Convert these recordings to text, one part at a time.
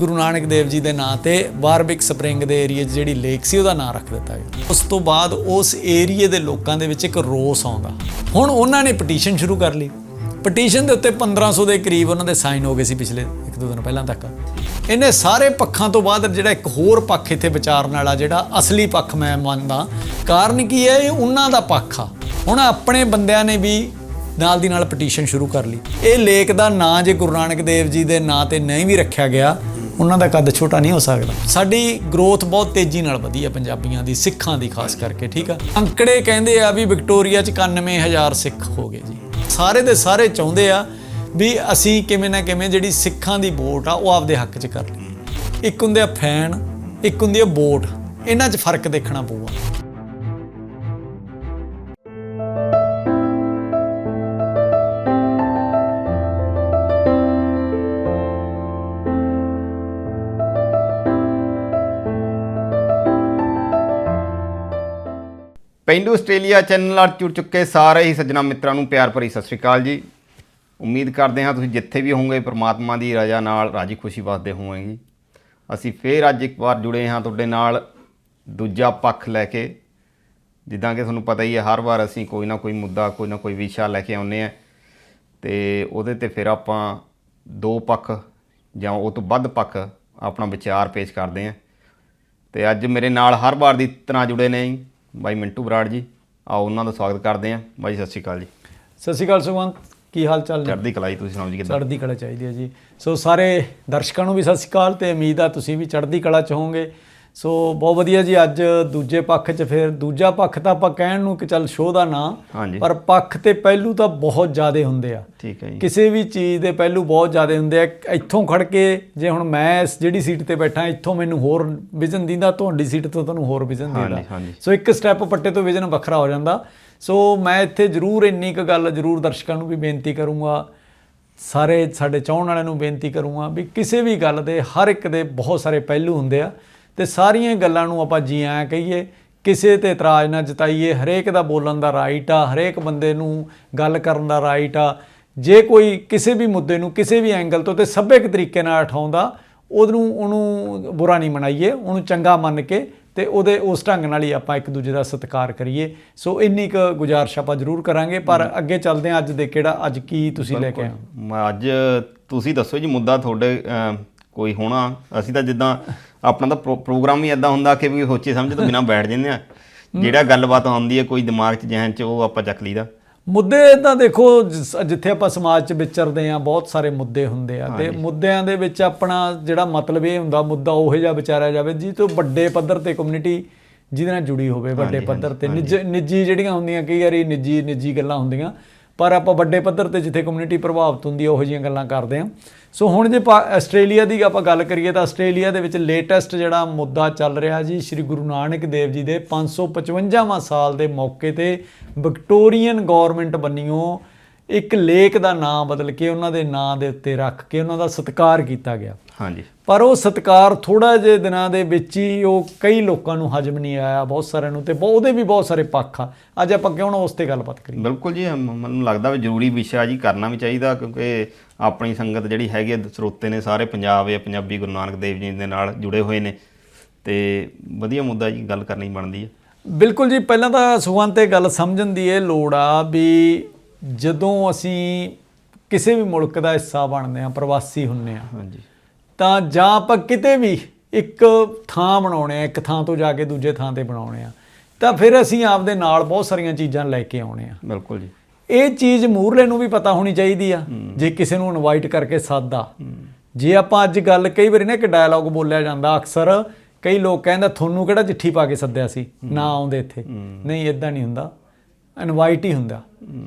ਗੁਰੂ ਨਾਨਕ ਦੇਵ ਜੀ ਦੇ ਨਾਂ ਤੇ ਬਾਰਬਿਕ ਸਪਰਿੰਗ ਦੇ ਏਰੀਆ 'ਚ ਜਿਹੜੀ ਲੇਕ ਸੀ ਉਹਦਾ ਨਾਂ ਰੱਖ ਦਿੱਤਾ ਗਿਆ। ਉਸ ਤੋਂ ਬਾਅਦ ਉਸ ਏਰੀਏ ਦੇ ਲੋਕਾਂ ਦੇ ਵਿੱਚ ਇੱਕ ਰੋਸ ਆਉਂਦਾ। ਹੁਣ ਉਹਨਾਂ ਨੇ ਪਟੀਸ਼ਨ ਸ਼ੁਰੂ ਕਰ ਲਈ। ਪਟੀਸ਼ਨ ਦੇ ਉੱਤੇ 1500 ਦੇ ਕਰੀਬ ਉਹਨਾਂ ਦੇ ਸਾਈਨ ਹੋ ਗਏ ਸੀ ਪਿਛਲੇ ਇੱਕ ਦੋ ਦਿਨ ਪਹਿਲਾਂ ਤੱਕ। ਇਹਨੇ ਸਾਰੇ ਪੱਖਾਂ ਤੋਂ ਬਾਅਦ ਜਿਹੜਾ ਇੱਕ ਹੋਰ ਪੱਖ ਇੱਥੇ ਵਿਚਾਰਨ ਵਾਲਾ ਜਿਹੜਾ ਅਸਲੀ ਪੱਖ ਮੈਂ ਮੰਨਦਾ, ਕਾਰਨ ਕੀ ਹੈ? ਇਹ ਉਹਨਾਂ ਦਾ ਪੱਖ ਆ। ਹੁਣ ਆਪਣੇ ਬੰਦਿਆਂ ਨੇ ਵੀ ਨਾਲ ਦੀ ਨਾਲ ਪਟੀਸ਼ਨ ਸ਼ੁਰੂ ਕਰ ਲਈ। ਇਹ ਲੇਕ ਦਾ ਨਾਂ ਜੇ ਗੁਰੂ ਨਾਨਕ ਦੇਵ ਜੀ ਦੇ ਨਾਂ ਤੇ ਨਹੀਂ ਵੀ ਰੱਖਿਆ ਗਿਆ, ਉਹਨਾਂ ਦਾ ਕੱਦ ਛੋਟਾ ਨਹੀਂ ਹੋ ਸਕਦਾ। ਸਾਡੀ ਗਰੋਥ ਬਹੁਤ ਤੇਜ਼ੀ ਨਾਲ ਵਧੀ ਹੈ ਪੰਜਾਬੀਆਂ ਦੀ, ਸਿੱਖਾਂ ਦੀ ਖਾਸ ਕਰਕੇ, ਠੀਕ ਆ? ਅੰਕੜੇ ਕਹਿੰਦੇ ਆ ਵੀ ਵਿਕਟੋਰੀਆ ਚ 91000 ਸਿੱਖ ਹੋ ਗਏ ਜੀ। ਸਾਰੇ ਦੇ ਸਾਰੇ ਚਾਹੁੰਦੇ ਆ ਵੀ ਅਸੀਂ ਕਿਵੇਂ ਨਾ ਕਿਵੇਂ ਜਿਹੜੀ ਸਿੱਖਾਂ ਦੀ ਵੋਟ ਆ, ਉਹ ਆਪਦੇ ਹੱਕ 'ਚ ਕਰ ਲਈਏ। ਇੱਕ ਹੁੰਦੇ ਆ ਫੈਨ, ਇੱਕ ਹੁੰਦੀ ਆ ਵੋਟ। ਇਹਨਾਂ 'ਚ ਫ਼ਰਕ ਦੇਖਣਾ ਪਊਗਾ। ਪਿੰਡੂ ਆਸਟ੍ਰੇਲੀਆ ਚੈਨਲ ਨਾਲ ਜੁੜ ਚੁੱਕੇ ਸਾਰੇ ਹੀ ਸੱਜਣਾ ਮਿੱਤਰਾਂ ਨੂੰ ਪਿਆਰ ਭਰੀ ਸਤਿ ਸ਼੍ਰੀ ਅਕਾਲ ਜੀ। ਉਮੀਦ ਕਰਦੇ ਹਾਂ ਤੁਸੀਂ ਜਿੱਥੇ ਵੀ ਹੋਵੋਗੇ ਪ੍ਰਮਾਤਮਾ ਦੀ ਰਜ਼ਾ ਨਾਲ ਰਾਜੀ ਖੁਸ਼ੀ ਵਸਦੇ ਹੋਵੋਗੇ। ਜੀ ਅਸੀਂ ਫੇਰ ਅੱਜ ਇੱਕ ਵਾਰ ਜੁੜੇ ਹਾਂ ਤੁਹਾਡੇ ਨਾਲ ਦੂਜਾ ਪੱਖ ਲੈ ਕੇ। ਜਿੱਦਾਂ ਕਿ ਤੁਹਾਨੂੰ ਪਤਾ ਹੀ ਹੈ, ਹਰ ਵਾਰ ਅਸੀਂ ਕੋਈ ਨਾ ਕੋਈ ਮੁੱਦਾ, ਕੋਈ ਨਾ ਕੋਈ ਵਿਸ਼ਾ ਲੈ ਕੇ ਆਉਂਦੇ ਆ ਤੇ ਉਹਦੇ ਤੇ ਫਿਰ ਆਪਾਂ ਦੋ ਪੱਖ ਜਾਂ ਉਹ ਤੋਂ ਵੱਧ ਪੱਖ ਆਪਣਾ ਵਿਚਾਰ ਪੇਸ਼ ਕਰਦੇ ਆ ਤੇ ਅੱਜ ਮੇਰੇ ਨਾਲ ਹਰ ਵਾਰ ਦੀ ਤਰ੍ਹਾਂ ਜੁੜੇ ਨੇ ਜੀ। ਬਾਈ ਮਿੰਟੂ ਬਰਾੜ ਜੀ ਆਓ ਉਹਨਾਂ ਦਾ ਸਵਾਗਤ ਕਰਦੇ ਹਾਂ। ਬਾਈ ਸਤਿ ਸ਼੍ਰੀ ਅਕਾਲ ਜੀ। ਸਤਿ ਸ਼੍ਰੀ ਅਕਾਲ ਸੁਖਵੰਤ ਕੀ ਹਾਲ ਚਾਲ ਨੇ? ਚੜ੍ਹਦੀ ਕਲਾਈ ਤੁਸੀਂ ਸੁਣਾਓ ਜੀ ਕਿੱਦਾਂ? ਚੜ੍ਹਦੀ ਕਲਾ ਚਾਹੀਦੀ ਹੈ ਜੀ। ਸੋ ਸਾਰੇ ਦਰਸ਼ਕਾਂ ਨੂੰ ਵੀ ਸਤਿ ਸ਼੍ਰੀ ਅਕਾਲ ਤੇ ਉਮੀਦ ਆ ਤੁਸੀਂ ਵੀ ਚੜ੍ਹਦੀ ਕਲਾ ਚ ਹੋਵੋਗੇ। ਸੋ ਬਹੁਤ ਵਧੀਆ ਜੀ ਅੱਜ ਦੂਜੇ ਪੱਖ 'ਚ ਫਿਰ ਦੂਜਾ ਪੱਖ ਤਾਂ ਆਪਾਂ ਕਹਿਣ ਨੂੰ ਕਿ ਚੱਲ ਸ਼ੋਅ ਦਾ ਨਾਂ ਪਰ ਪੱਖ ਤੇ ਪਹਿਲੂ ਤਾਂ ਬਹੁਤ ਜ਼ਿਆਦੇ ਹੁੰਦੇ ਆ। ਠੀਕ ਹੈ ਜੀ। ਕਿਸੇ ਵੀ ਚੀਜ਼ ਦੇ ਪਹਿਲੂ ਬਹੁਤ ਜ਼ਿਆਦੇ ਹੁੰਦੇ ਆ। ਇੱਥੋਂ ਖੜ ਕੇ ਜੇ ਹੁਣ ਮੈਂ ਇਸ ਜਿਹੜੀ ਸੀਟ ਤੇ ਬੈਠਾ ਇੱਥੋਂ ਮੈਨੂੰ ਹੋਰ ਵਿਜ਼ਨ ਦਿੰਦਾ ਤੁਹਾਡੀ ਸੀਟ ਤੋਂ ਤੁਹਾਨੂੰ ਹੋਰ ਵਿਜ਼ਨ ਦਿੰਦਾ। ਸੋ ਇੱਕ ਸਟੈਪ ਪੱਟੇ ਤੋਂ ਵਿਜ਼ਨ ਵੱਖਰਾ ਹੋ ਜਾਂਦਾ। ਸੋ ਮੈਂ ਇੱਥੇ ਜ਼ਰੂਰ ਇੰਨੀ ਕੁ ਗੱਲ ਜ਼ਰੂਰ ਦਰਸ਼ਕਾਂ ਨੂੰ ਵੀ ਬੇਨਤੀ ਕਰੂੰਗਾ ਸਾਰੇ ਸਾਡੇ ਚਾਹਣ ਵਾਲਿਆਂ ਨੂੰ ਬੇਨਤੀ ਕਰੂੰਗਾ ਵੀ ਕਿਸੇ ਵੀ ਗੱਲ ਦੇ ਹਰ ਇੱਕ ਦੇ ਬਹੁਤ ਸਾਰੇ ਪਹਿਲੂ ਹੁੰਦੇ ਆ। ਤੇ ਸਾਰੀਆਂ ਗੱਲਾਂ ਨੂੰ ਆਪਾਂ ਜੀ ਐਂ ਕਹੀਏ ਕਿਸੇ ਤੇ ਇਤਰਾਜ਼ ਨਾ ਜਤਾਈਏ ਹਰੇਕ ਦਾ ਬੋਲਣ ਦਾ ਰਾਈਟ ਆ ਹਰੇਕ ਬੰਦੇ ਨੂੰ ਗੱਲ ਕਰਨ ਦਾ ਰਾਈਟ ਆ। ਜੇ ਕੋਈ ਕਿਸੇ ਵੀ ਮੁੱਦੇ ਨੂੰ ਕਿਸੇ ਵੀ ਐਂਗਲ ਤੋਂ ਤੇ ਸਭਿਅਕ ਤਰੀਕੇ ਨਾਲ ਉਠਾਉਂਦਾ ਉਹਨੂੰ ਉਹਨੂੰ ਬੁਰਾ ਨਹੀਂ ਮਨਾਈਏ ਉਹਨੂੰ ਚੰਗਾ ਮੰਨ ਕੇ ਤੇ ਉਹਦੇ ਉਸ ਢੰਗ ਨਾਲ ਹੀ ਆਪਾਂ ਇੱਕ ਦੂਜੇ ਦਾ ਸਤਿਕਾਰ ਕਰੀਏ। ਸੋ ਇੰਨੀ ਕੁ ਗੁਜ਼ਾਰਿਸ਼ ਆਪਾਂ ਜ਼ਰੂਰ ਕਰਾਂਗੇ ਪਰ ਅੱਗੇ ਚੱਲਦੇ ਹਾਂ ਅੱਜ ਦੇ ਕਿਹੜਾ ਅੱਜ ਕੀ ਤੁਸੀਂ ਲੈ ਕੇ ਆਏ ਅੱਜ ਤੁਸੀਂ ਦੱਸੋ ਜੀ ਮੁੱਦਾ ਤੁਹਾਡੇ ਕੋਈ ਹੋਣਾ? ਅਸੀਂ ਤਾਂ ਜਿੱਦਾਂ ਆਪਣਾ ਤਾਂ ਪ੍ਰੋ- ਪ੍ਰੋਗਰਾਮ ਹੀ ਇਦਾਂ ਹੁੰਦਾ ਕਿ ਵੀ ਸੋਚੇ ਸਮਝ ਤੋਂ ਬਿਨਾ ਬੈਠ ਜਾਂਦੇ ਆ। ਜਿਹੜਾ ਗੱਲਬਾਤ ਆਉਂਦੀ ਹੈ ਕੋਈ ਦਿਮਾਗ 'ਚ ਜਹਨ 'ਚ ਉਹ ਆਪਾਂ ਚੱਕ ਲਈਦਾ। ਮੁੱਦੇ ਤਾਂ ਦੇਖੋ ਜਿੱਥੇ ਆਪਾਂ ਸਮਾਜ 'ਚ ਵਿਚਰਦੇ ਆ ਬਹੁਤ ਸਾਰੇ ਮੁੱਦੇ ਹੁੰਦੇ ਆ। ਤੇ ਮੁੱਦਿਆਂ ਦੇ ਵਿੱਚ ਆਪਣਾ ਜਿਹੜਾ ਮਤਲਬ ਇਹ ਹੁੰਦਾ ਮੁੱਦਾ ਉਹੋ ਜਿਹਾ ਵਿਚਾਰਿਆ ਜਾਵੇ ਜੀ ਤੋਂ ਵੱਡੇ ਪੱਧਰ ਤੇ ਕਮਿਊਨਿਟੀ ਜਿਹਦੇ ਨਾਲ ਜੁੜੀ ਹੋਵੇ ਵੱਡੇ ਪੱਧਰ ਤੇ। ਨਿੱਜ ਨਿੱਜੀ ਜਿਹੜੀਆਂ ਹੁੰਦੀਆਂ ਕਈ ਵਾਰੀ ਨਿੱਜੀ ਨਿੱਜੀ ਗੱਲਾਂ ਹੁੰਦੀਆਂ ਪਰ ਆਪਾਂ ਵੱਡੇ ਪੱਧਰ ਤੇ ਜਿੱਥੇ ਕਮਿਊਨਿਟੀ ਪ੍ਰਭਾਵਿਤ ਹੁੰਦੀ ਹੈ ਉਹੋ ਜਿਹੀਆਂ ਗੱਲਾਂ ਕਰਦੇ ਆ ਸੋ ਹੁਣ ਜੇ ਪਾ- ਆਸਟ੍ਰੇਲੀਆ ਦੀ ਆਪਾਂ ਗੱਲ ਕਰੀਏ ਤਾਂ ਆਸਟ੍ਰੇਲੀਆ ਦੇ ਵਿੱਚ ਲੇਟੈਸਟ ਜਿਹੜਾ ਮੁੱਦਾ ਚੱਲ ਰਿਹਾ ਜੀ, ਸ੍ਰੀ ਗੁਰੂ ਨਾਨਕ ਦੇਵ ਜੀ ਦੇ 555ਵਾਂ ਸਾਲ ਦੇ ਮੌਕੇ ਤੇ ਵਿਕਟੋਰੀਅਨ ਗਵਰਨਮੈਂਟ ਬੰਨਿਓ ਇੱਕ ਲੇਕ ਦਾ ਨਾਮ ਬਦਲ ਕੇ ਉਹਨਾਂ ਦੇ ਨਾਂ ਦੇ ਉੱਤੇ ਰੱਖ ਕੇ ਉਹਨਾਂ ਦਾ ਸਤਿਕਾਰ ਕੀਤਾ ਗਿਆ। ਹਾਂਜੀ। ਪਰ ਉਹ ਸਤਿਕਾਰ ਥੋੜਾ ਜਿਹੇ ਦਿਨਾਂ ਦੇ ਵਿੱਚ ਹੀ ਉਹ ਕਈ ਲੋਕਾਂ ਨੂੰ ਹਜਮ ਨਹੀਂ ਆਇਆ ਬਹੁਤ ਸਾਰਿਆਂ ਨੂੰ ਤੇ ਉਹਦੇ ਵੀ ਬਹੁਤ ਸਾਰੇ ਪੱਖ ਆ। ਅੱਜ ਆਪਾਂ ਕਿਉਂ ਨਾ ਉਸ ਤੇ ਗੱਲਬਾਤ ਕਰੀਏ। ਬਿਲਕੁਲ ਜੀ ਮੈਨੂੰ ਲੱਗਦਾ ਵੀ ਜ਼ਰੂਰੀ ਵਿਸ਼ਾ ਜੀ ਕਰਨਾ ਵੀ ਚਾਹੀਦਾ ਕਿਉਂਕਿ ਆਪਣੀ ਸੰਗਤ ਜਿਹੜੀ ਹੈਗੀ ਆ, ਸਰੋਤੇ ਨੇ ਸਾਰੇ ਪੰਜਾਬ ਜਾਂ ਪੰਜਾਬੀ ਗੁਰੂ ਨਾਨਕ ਦੇਵ ਜੀ ਦੇ ਨਾਲ ਜੁੜੇ ਹੋਏ ਨੇ ਤੇ ਵਧੀਆ ਮੁੱਦਾ ਜੀ ਗੱਲ ਕਰਨੀ ਬਣਦੀ ਹੈ ਬਿਲਕੁਲ ਜੀ ਪਹਿਲਾਂ ਤਾਂ ਸੁਖਵੰਤ ਤੇ ਗੱਲ ਸਮਝਣ ਦੀ ਇਹ ਲੋੜ ਆ ਵੀ ਜਦੋਂ ਅਸੀਂ ਕਿਸੇ ਵੀ ਮੁਲਕ ਦਾ ਹਿੱਸਾ ਬਣਦੇ ਆ ਪ੍ਰਵਾਸੀ ਹੁੰਨੇ ਆ ਹਾਂਜੀ। ਤਾਂ ਜਾਂ ਆਪਾਂ ਕਿਤੇ ਵੀ ਇੱਕ ਥਾਂ ਬਣਾਉਣੇ ਆ ਇੱਕ ਥਾਂ ਤੋਂ ਜਾ ਕੇ ਦੂਜੇ ਥਾਂ ਤੇ ਬਣਾਉਣੇ ਆ ਤਾਂ ਫਿਰ ਅਸੀਂ ਆਪਦੇ ਨਾਲ ਬਹੁਤ ਸਾਰੀਆਂ ਚੀਜ਼ਾਂ ਲੈ ਕੇ ਆਉਣੇ ਆ ਬਿਲਕੁਲ ਜੀ। ਇਹ ਚੀਜ਼ ਮੂਰਲੇ ਨੂੰ ਵੀ ਪਤਾ ਹੋਣੀ ਚਾਹੀਦੀ ਆ ਜੇ ਕਿਸੇ ਨੂੰ ਇਨਵਾਈਟ ਕਰਕੇ ਸਾਦਾ। ਜੇ ਆਪਾਂ ਅੱਜ ਗੱਲ ਕਈ ਵਾਰੀ ਨਾ ਇੱਕ ਡਾਇਲੌਗ ਬੋਲਿਆ ਜਾਂਦਾ ਅਕਸਰ ਕਈ ਲੋਕ ਕਹਿੰਦਾ ਤੁਹਾਨੂੰ ਕਿਹੜਾ ਚਿੱਠੀ ਪਾ ਕੇ ਸੱਦਿਆ ਸੀ? ਨਾ ਆਉਂਦੇ ਇੱਥੇ। ਨਹੀਂ ਇਦਾਂ ਨਹੀਂ ਹੁੰਦਾ। ਇਨਵਾਈਟ ਹੀ ਹੁੰਦਾ।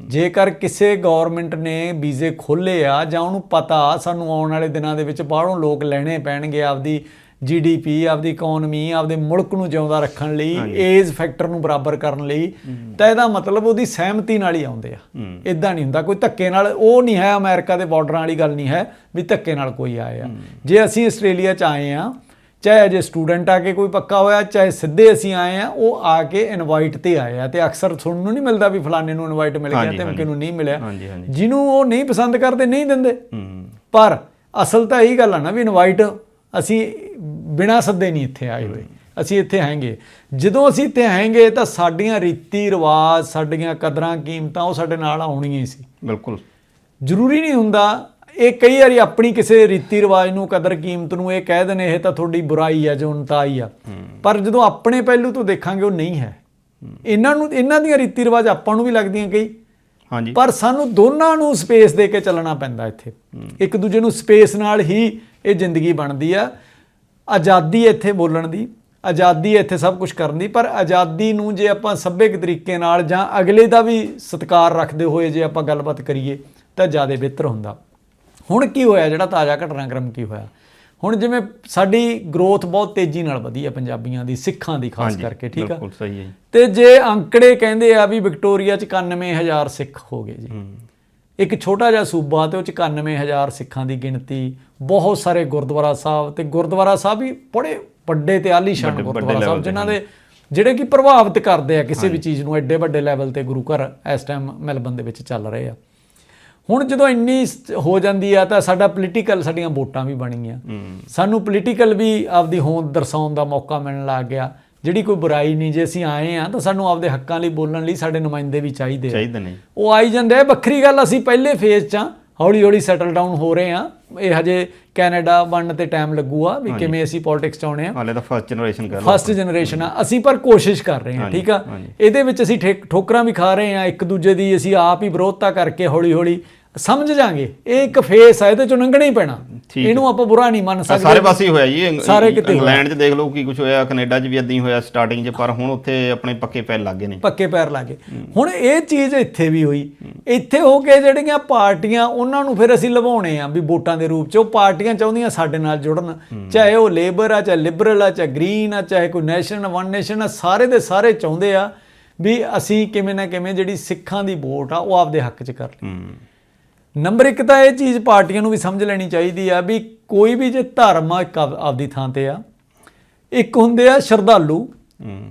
ਜੇਕਰ ਕਿਸੇ ਗਵਰਨਮੈਂਟ ਨੇ ਵੀਜ਼ੇ ਖੋਲੇ ਆ ਜਾਂ ਉਹਨੂੰ ਪਤਾ ਸਾਨੂੰ ਆਉਣ ਵਾਲੇ ਦਿਨਾਂ ਦੇ ਵਿੱਚ ਬਾਹਰੋਂ ਲੋਕ ਲੈਣੇ ਪੈਣਗੇ ਆਪਦੀ ਜੀਡੀਪੀ ਆਪਦੀ ਇਕਨੋਮੀ ਆਪਦੇ ਮੁਲਕ ਨੂੰ ਜਿਉਂਦਾ ਰੱਖਣ ਲਈ ਏਜ ਫੈਕਟਰ ਨੂੰ ਬਰਾਬਰ ਕਰਨ ਲਈ ਤਾਂ ਇਹਦਾ ਮਤਲਬ ਉਹਦੀ ਸਹਿਮਤੀ ਨਾਲ ਹੀ ਆਉਂਦੇ ਆ। ਇਦਾਂ ਨਹੀਂ ਹੁੰਦਾ ਕੋਈ ਧੱਕੇ ਨਾਲ ਉਹ ਨਹੀਂ ਹੈ ਅਮਰੀਕਾ ਦੇ ਬਾਰਡਰਾਂ ਵਾਲੀ ਗੱਲ ਨਹੀਂ ਹੈ ਵੀ ਧੱਕੇ ਨਾਲ ਕੋਈ ਆਏ ਆ ਜੇ ਅਸੀਂ ਆਸਟ੍ਰੇਲੀਆ ਚ ਆਏ ਆ ਚਾਹੇ ਅਜੇ ਸਟੂਡੈਂਟ ਆ ਕੇ ਕੋਈ ਪੱਕਾ ਹੋਇਆ ਚਾਹੇ ਸਿੱਧੇ ਅਸੀਂ ਆਏ ਆ ਉਹ ਆ ਕੇ ਇਨਵਾਈਟ ਤੇ ਆਏ ਆ ਤੇ ਅਕਸਰ ਸੁਣਨ ਨੂੰ ਨਹੀਂ ਮਿਲਦਾ ਵੀ ਫਲਾਣੇ ਨੂੰ ਇਨਵਾਈਟ ਮਿਲ ਗਿਆ ਤੇ ਮਕੇ ਨੂੰ ਨਹੀਂ ਮਿਲਿਆ। ਜਿਹਨੂੰ ਉਹ ਨਹੀਂ ਪਸੰਦ ਕਰਦੇ ਨਹੀਂ ਦਿੰਦੇ। ਪਰ ਅਸਲ ਤਾਂ ਇਹੀ ਗੱਲ ਆ ਨਾ ਵੀ ਇਨਵਾਈਟ ਅਸੀਂ ਬਿਨਾਂ ਸੱਦੇ ਨਹੀਂ ਇੱਥੇ ਆਏ ਹੋਏ। ਅਸੀਂ ਇੱਥੇ ਆਏਂਗੇ ਜਦੋਂ ਅਸੀਂ ਇੱਥੇ ਆਏਂਗੇ ਤਾਂ ਸਾਡੀਆਂ ਰੀਤੀ ਰਿਵਾਜ ਸਾਡੀਆਂ ਕਦਰਾਂ ਕੀਮਤਾਂ ਉਹ ਸਾਡੇ ਨਾਲ ਆਉਣੀਆਂ ਸੀ। ਬਿਲਕੁਲ। ਜ਼ਰੂਰੀ ਨਹੀਂ ਹੁੰਦਾ ਇਹ ਕਈ ਵਾਰੀ ਆਪਣੀ ਕਿਸੇ ਰੀਤੀ ਰਿਵਾਜ ਨੂੰ ਕਦਰ ਕੀਮਤ ਨੂੰ ਇਹ ਕਹਿ ਦਿੰਦੇ ਇਹ ਤਾਂ ਤੁਹਾਡੀ ਬੁਰਾਈ ਆ ਜੁਨਤਾਈ ਆ। ਪਰ ਜਦੋਂ ਆਪਣੇ ਪਹਿਲੂ ਤੋਂ ਦੇਖਾਂਗੇ ਉਹ ਨਹੀਂ ਹੈ। ਇਹਨਾਂ ਨੂੰ ਇਹਨਾਂ ਦੀਆਂ ਰੀਤੀ ਰਿਵਾਜ ਆਪਾਂ ਨੂੰ ਵੀ ਲੱਗਦੀਆਂ ਕਈ। ਹਾਂਜੀ। ਪਰ ਸਾਨੂੰ ਦੋਨਾਂ ਨੂੰ ਸਪੇਸ ਦੇ ਕੇ ਚੱਲਣਾ ਪੈਂਦਾ ਇੱਥੇ। ਇੱਕ ਦੂਜੇ ਨੂੰ ਸਪੇਸ ਨਾਲ ਹੀ ਇਹ ਜ਼ਿੰਦਗੀ ਬਣਦੀ ਆ। ਆਜ਼ਾਦੀ ਇੱਥੇ ਬੋਲਣ ਦੀ ਆਜ਼ਾਦੀ ਇੱਥੇ ਸਭ ਕੁਝ ਕਰਨ ਦੀ। ਪਰ ਆਜ਼ਾਦੀ ਨੂੰ ਜੇ ਆਪਾਂ ਸੱਭਿਅਕ ਤਰੀਕੇ ਨਾਲ ਜਾਂ ਅਗਲੇ ਦਾ ਵੀ ਸਤਿਕਾਰ ਰੱਖਦੇ ਹੋਏ ਜੇ ਆਪਾਂ ਗੱਲਬਾਤ ਕਰੀਏ ਤਾਂ ਜ਼ਿਆਦਾ ਬਿਹਤਰ ਹੁੰਦਾ। ਹੁਣ ਕੀ ਹੋਇਆ? ਜਿਹੜਾ ਤਾਜ਼ਾ ਘਟਨਾਕ੍ਰਮ ਕੀ ਹੋਇਆ? ਹੁਣ ਜਿਵੇਂ ਸਾਡੀ ਗਰੋਥ ਬਹੁਤ ਤੇਜ਼ੀ ਨਾਲ ਵਧੀ ਹੈ ਪੰਜਾਬੀਆਂ ਦੀ ਸਿੱਖਾਂ ਦੀ ਖਾਸ ਕਰਕੇ ਠੀਕ ਆ? ਬਿਲਕੁਲ ਸਹੀ ਹੈ ਜੀ। ਤੇ ਜੇ ਅੰਕੜੇ ਕਹਿੰਦੇ ਆ ਵੀ ਵਿਕਟੋਰੀਆ ਚ 91000 ਸਿੱਖ ਹੋ ਗਏ ਜੀ। ਇੱਕ ਛੋਟਾ ਜਿਹਾ ਸੂਬਾ ਤੇ ਉਹ ਚ 91000 ਸਿੱਖਾਂ ਦੀ ਗਿਣਤੀ ਬਹੁਤ ਸਾਰੇ ਗੁਰਦੁਆਰਾ ਸਾਹਿਬ ਤੇ ਗੁਰਦੁਆਰਾ ਸਾਹਿਬ ਵੀ ਬੜੇ ਵੱਡੇ ਤੇ ਆਲੀਸ਼ਾਨ ਗੁਰਦੁਆਰਾ ਸਾਹਿਬ ਜਿਨ੍ਹਾਂ ਦੇ ਜਿਹੜੇ ਕਿ ਪ੍ਰਭਾਵਿਤ ਕਰਦੇ ਆ ਕਿਸੇ ਵੀ ਚੀਜ਼ ਨੂੰ ਐਡੇ ਵੱਡੇ ਲੈਵਲ ਤੇ ਗੁਰੂ ਘਰ ਇਸ ਟਾਈਮ ਮੈਲਬਨ ਦੇ ਵਿੱਚ ਚੱਲ ਰਹੇ ਆ। ਹੁਣ ਜਦੋਂ ਇੰਨੀ ਹੋ ਜਾਂਦੀ ਆ ਤਾਂ ਸਾਡਾ ਪੋਲੀਟੀਕਲ ਸਾਡੀਆਂ ਵੋਟਾਂ ਵੀ ਬਣੀਆਂ। ਸਾਨੂੰ ਪੋਲੀਟੀਕਲ ਵੀ ਆਪਦੀ ਹੋਂਦ ਦਰਸਾਉਣ ਦਾ ਮੌਕਾ ਮਿਲਣ ਲੱਗ ਗਿਆ। ਜਿਹੜੀ ਕੋਈ ਬੁਰਾਈ ਨਹੀਂ ਜੇ ਅਸੀਂ ਆਏ ਆ ਤਾਂ ਸਾਨੂੰ ਆਪਦੇ ਹੱਕਾਂ ਲਈ ਬੋਲਣ ਲਈ ਸਾਡੇ ਨੁਮਾਇੰਦੇ ਵੀ ਚਾਹੀਦੇ ਆ। ਚਾਹੀਦਾ ਨਹੀਂ ਉਹ ਆਈ ਜਾਂਦੇ ਆ ਵੱਖਰੀ ਗੱਲ ਅਸੀਂ ਪਹਿਲੇ ਫੇਜ਼ 'ਚ ਆ ਹੌਲੀ ਹੌਲੀ ਸੈਟਲ ਡਾਊਨ ਹੋ ਰਹੇ ਆ ਇਹ ਹਜੇ ਕੈਨੇਡਾ ਬਣਨ ਤੇ ਟਾਈਮ ਲੱਗੂਗਾ ਵੀ ਕਿਵੇਂ ਅਸੀਂ ਪੋਲਿਟਿਕਸ 'ਚ ਆਉਣੇ ਆ। ਹਾਲੇ ਤਾਂ ਫਸਟ ਜਨਰੇਸ਼ਨ ਕਰ ਲਓ ਫਸਟ ਜਨਰੇਸ਼ਨ ਆ ਅਸੀਂ ਪਰ ਕੋਸ਼ਿਸ਼ ਕਰ ਰਹੇ ਹਾਂ ਠੀਕ ਆ? ਇਹਦੇ ਵਿੱਚ ਅਸੀਂ ਠੇਕ- ਠੋਕਰਾਂ ਵੀ ਖਾ ਰਹੇ ਹਾਂ ਇੱਕ ਦੂਜੇ ਦੀ ਅਸੀਂ ਆਪ ਹੀ ਵਿਰੋਧਤਾ ਕਰਕੇ ਹੌਲੀ ਹੌਲੀ ਸਮਝ ਜਾਾਂਗੇ। ਇਹ ਇੱਕ ਫੇਸ ਆ ਇਹਦੇ ਚੋਂ ਲੰਘਣਾ ਹੀ ਪੈਣਾ। ਇਹਨੂੰ ਆਪਾਂ ਬੁਰਾ ਨਹੀਂ ਮੰਨ ਸਕਦੇ। ਸਾਰੇ ਪਾਸੇ ਹੀ ਹੋਇਆ ਜੀ। ਇੰਗਲੈਂਡ 'ਚ ਦੇਖ ਲਓ ਕੀ ਕੁਝ ਹੋਇਆ ਕੈਨੇਡਾ 'ਚ ਵੀ ਇਦਾਂ ਹੀ ਹੋਇਆ ਸਟਾਰਟਿੰਗ 'ਚ ਪਰ ਹੁਣ ਉੱਥੇ ਆਪਣੇ ਪੱਕੇ ਪੈਰ ਲੱਗੇ ਨੇ। ਪੱਕੇ ਪੈਰ ਲਾਗੇ ਹੁਣ ਇਹ ਚੀਜ਼ ਇੱਥੇ ਵੀ ਹੋਈ। ਇੱਥੇ ਹੋ ਕੇ ਜਿਹੜੀਆਂ ਪਾਰਟੀਆਂ ਉਹਨਾਂ ਨੂੰ ਫਿਰ ਅਸੀਂ ਲਵਾਉਣੇ ਆ ਵੀ ਵੋਟਾਂ ਦੇ ਰੂਪ 'ਚ। ਉਹ ਪਾਰਟੀਆਂ ਚਾਹੁੰਦੀਆਂ ਸਾਡੇ ਨਾਲ ਜੁੜਨ। ਚਾਹੇ ਉਹ ਲੇਬਰ ਆ ਚਾਹੇ ਲਿਬਰਲ ਆ ਚਾਹੇ ਗ੍ਰੀਨ ਆ ਚਾਹੇ ਕੋਈ ਨੈਸ਼ਨ ਵਨ ਨੇਸ਼ਨ ਆ ਸਾਰੇ ਦੇ ਸਾਰੇ ਚਾਹੁੰਦੇ ਆ ਵੀ ਅਸੀਂ ਕਿਵੇਂ ਨਾ ਕਿਵੇਂ ਜਿਹੜੀ ਸਿੱਖਾਂ ਦੀ ਵੋਟ ਆ ਉਹ ਆਪਦੇ ਹੱਕ 'ਚ ਕਰ ਲਈਏ। ਹੂੰ। ਨੰਬਰ 1 ਤਾਂ ਇਹ ਚੀਜ਼ ਪਾਰਟੀਆਂ ਨੂੰ ਵੀ ਸਮਝ ਲੈਣੀ ਚਾਹੀਦੀ ਆ ਵੀ ਕੋਈ ਵੀ ਜੇ ਧਰਮ ਆ ਇੱਕ ਆਪ- ਆਪਦੀ ਥਾਂ ਤੇ ਆ ਇੱਕ ਹੁੰਦੇ ਆ ਸ਼ਰਧਾਲੂ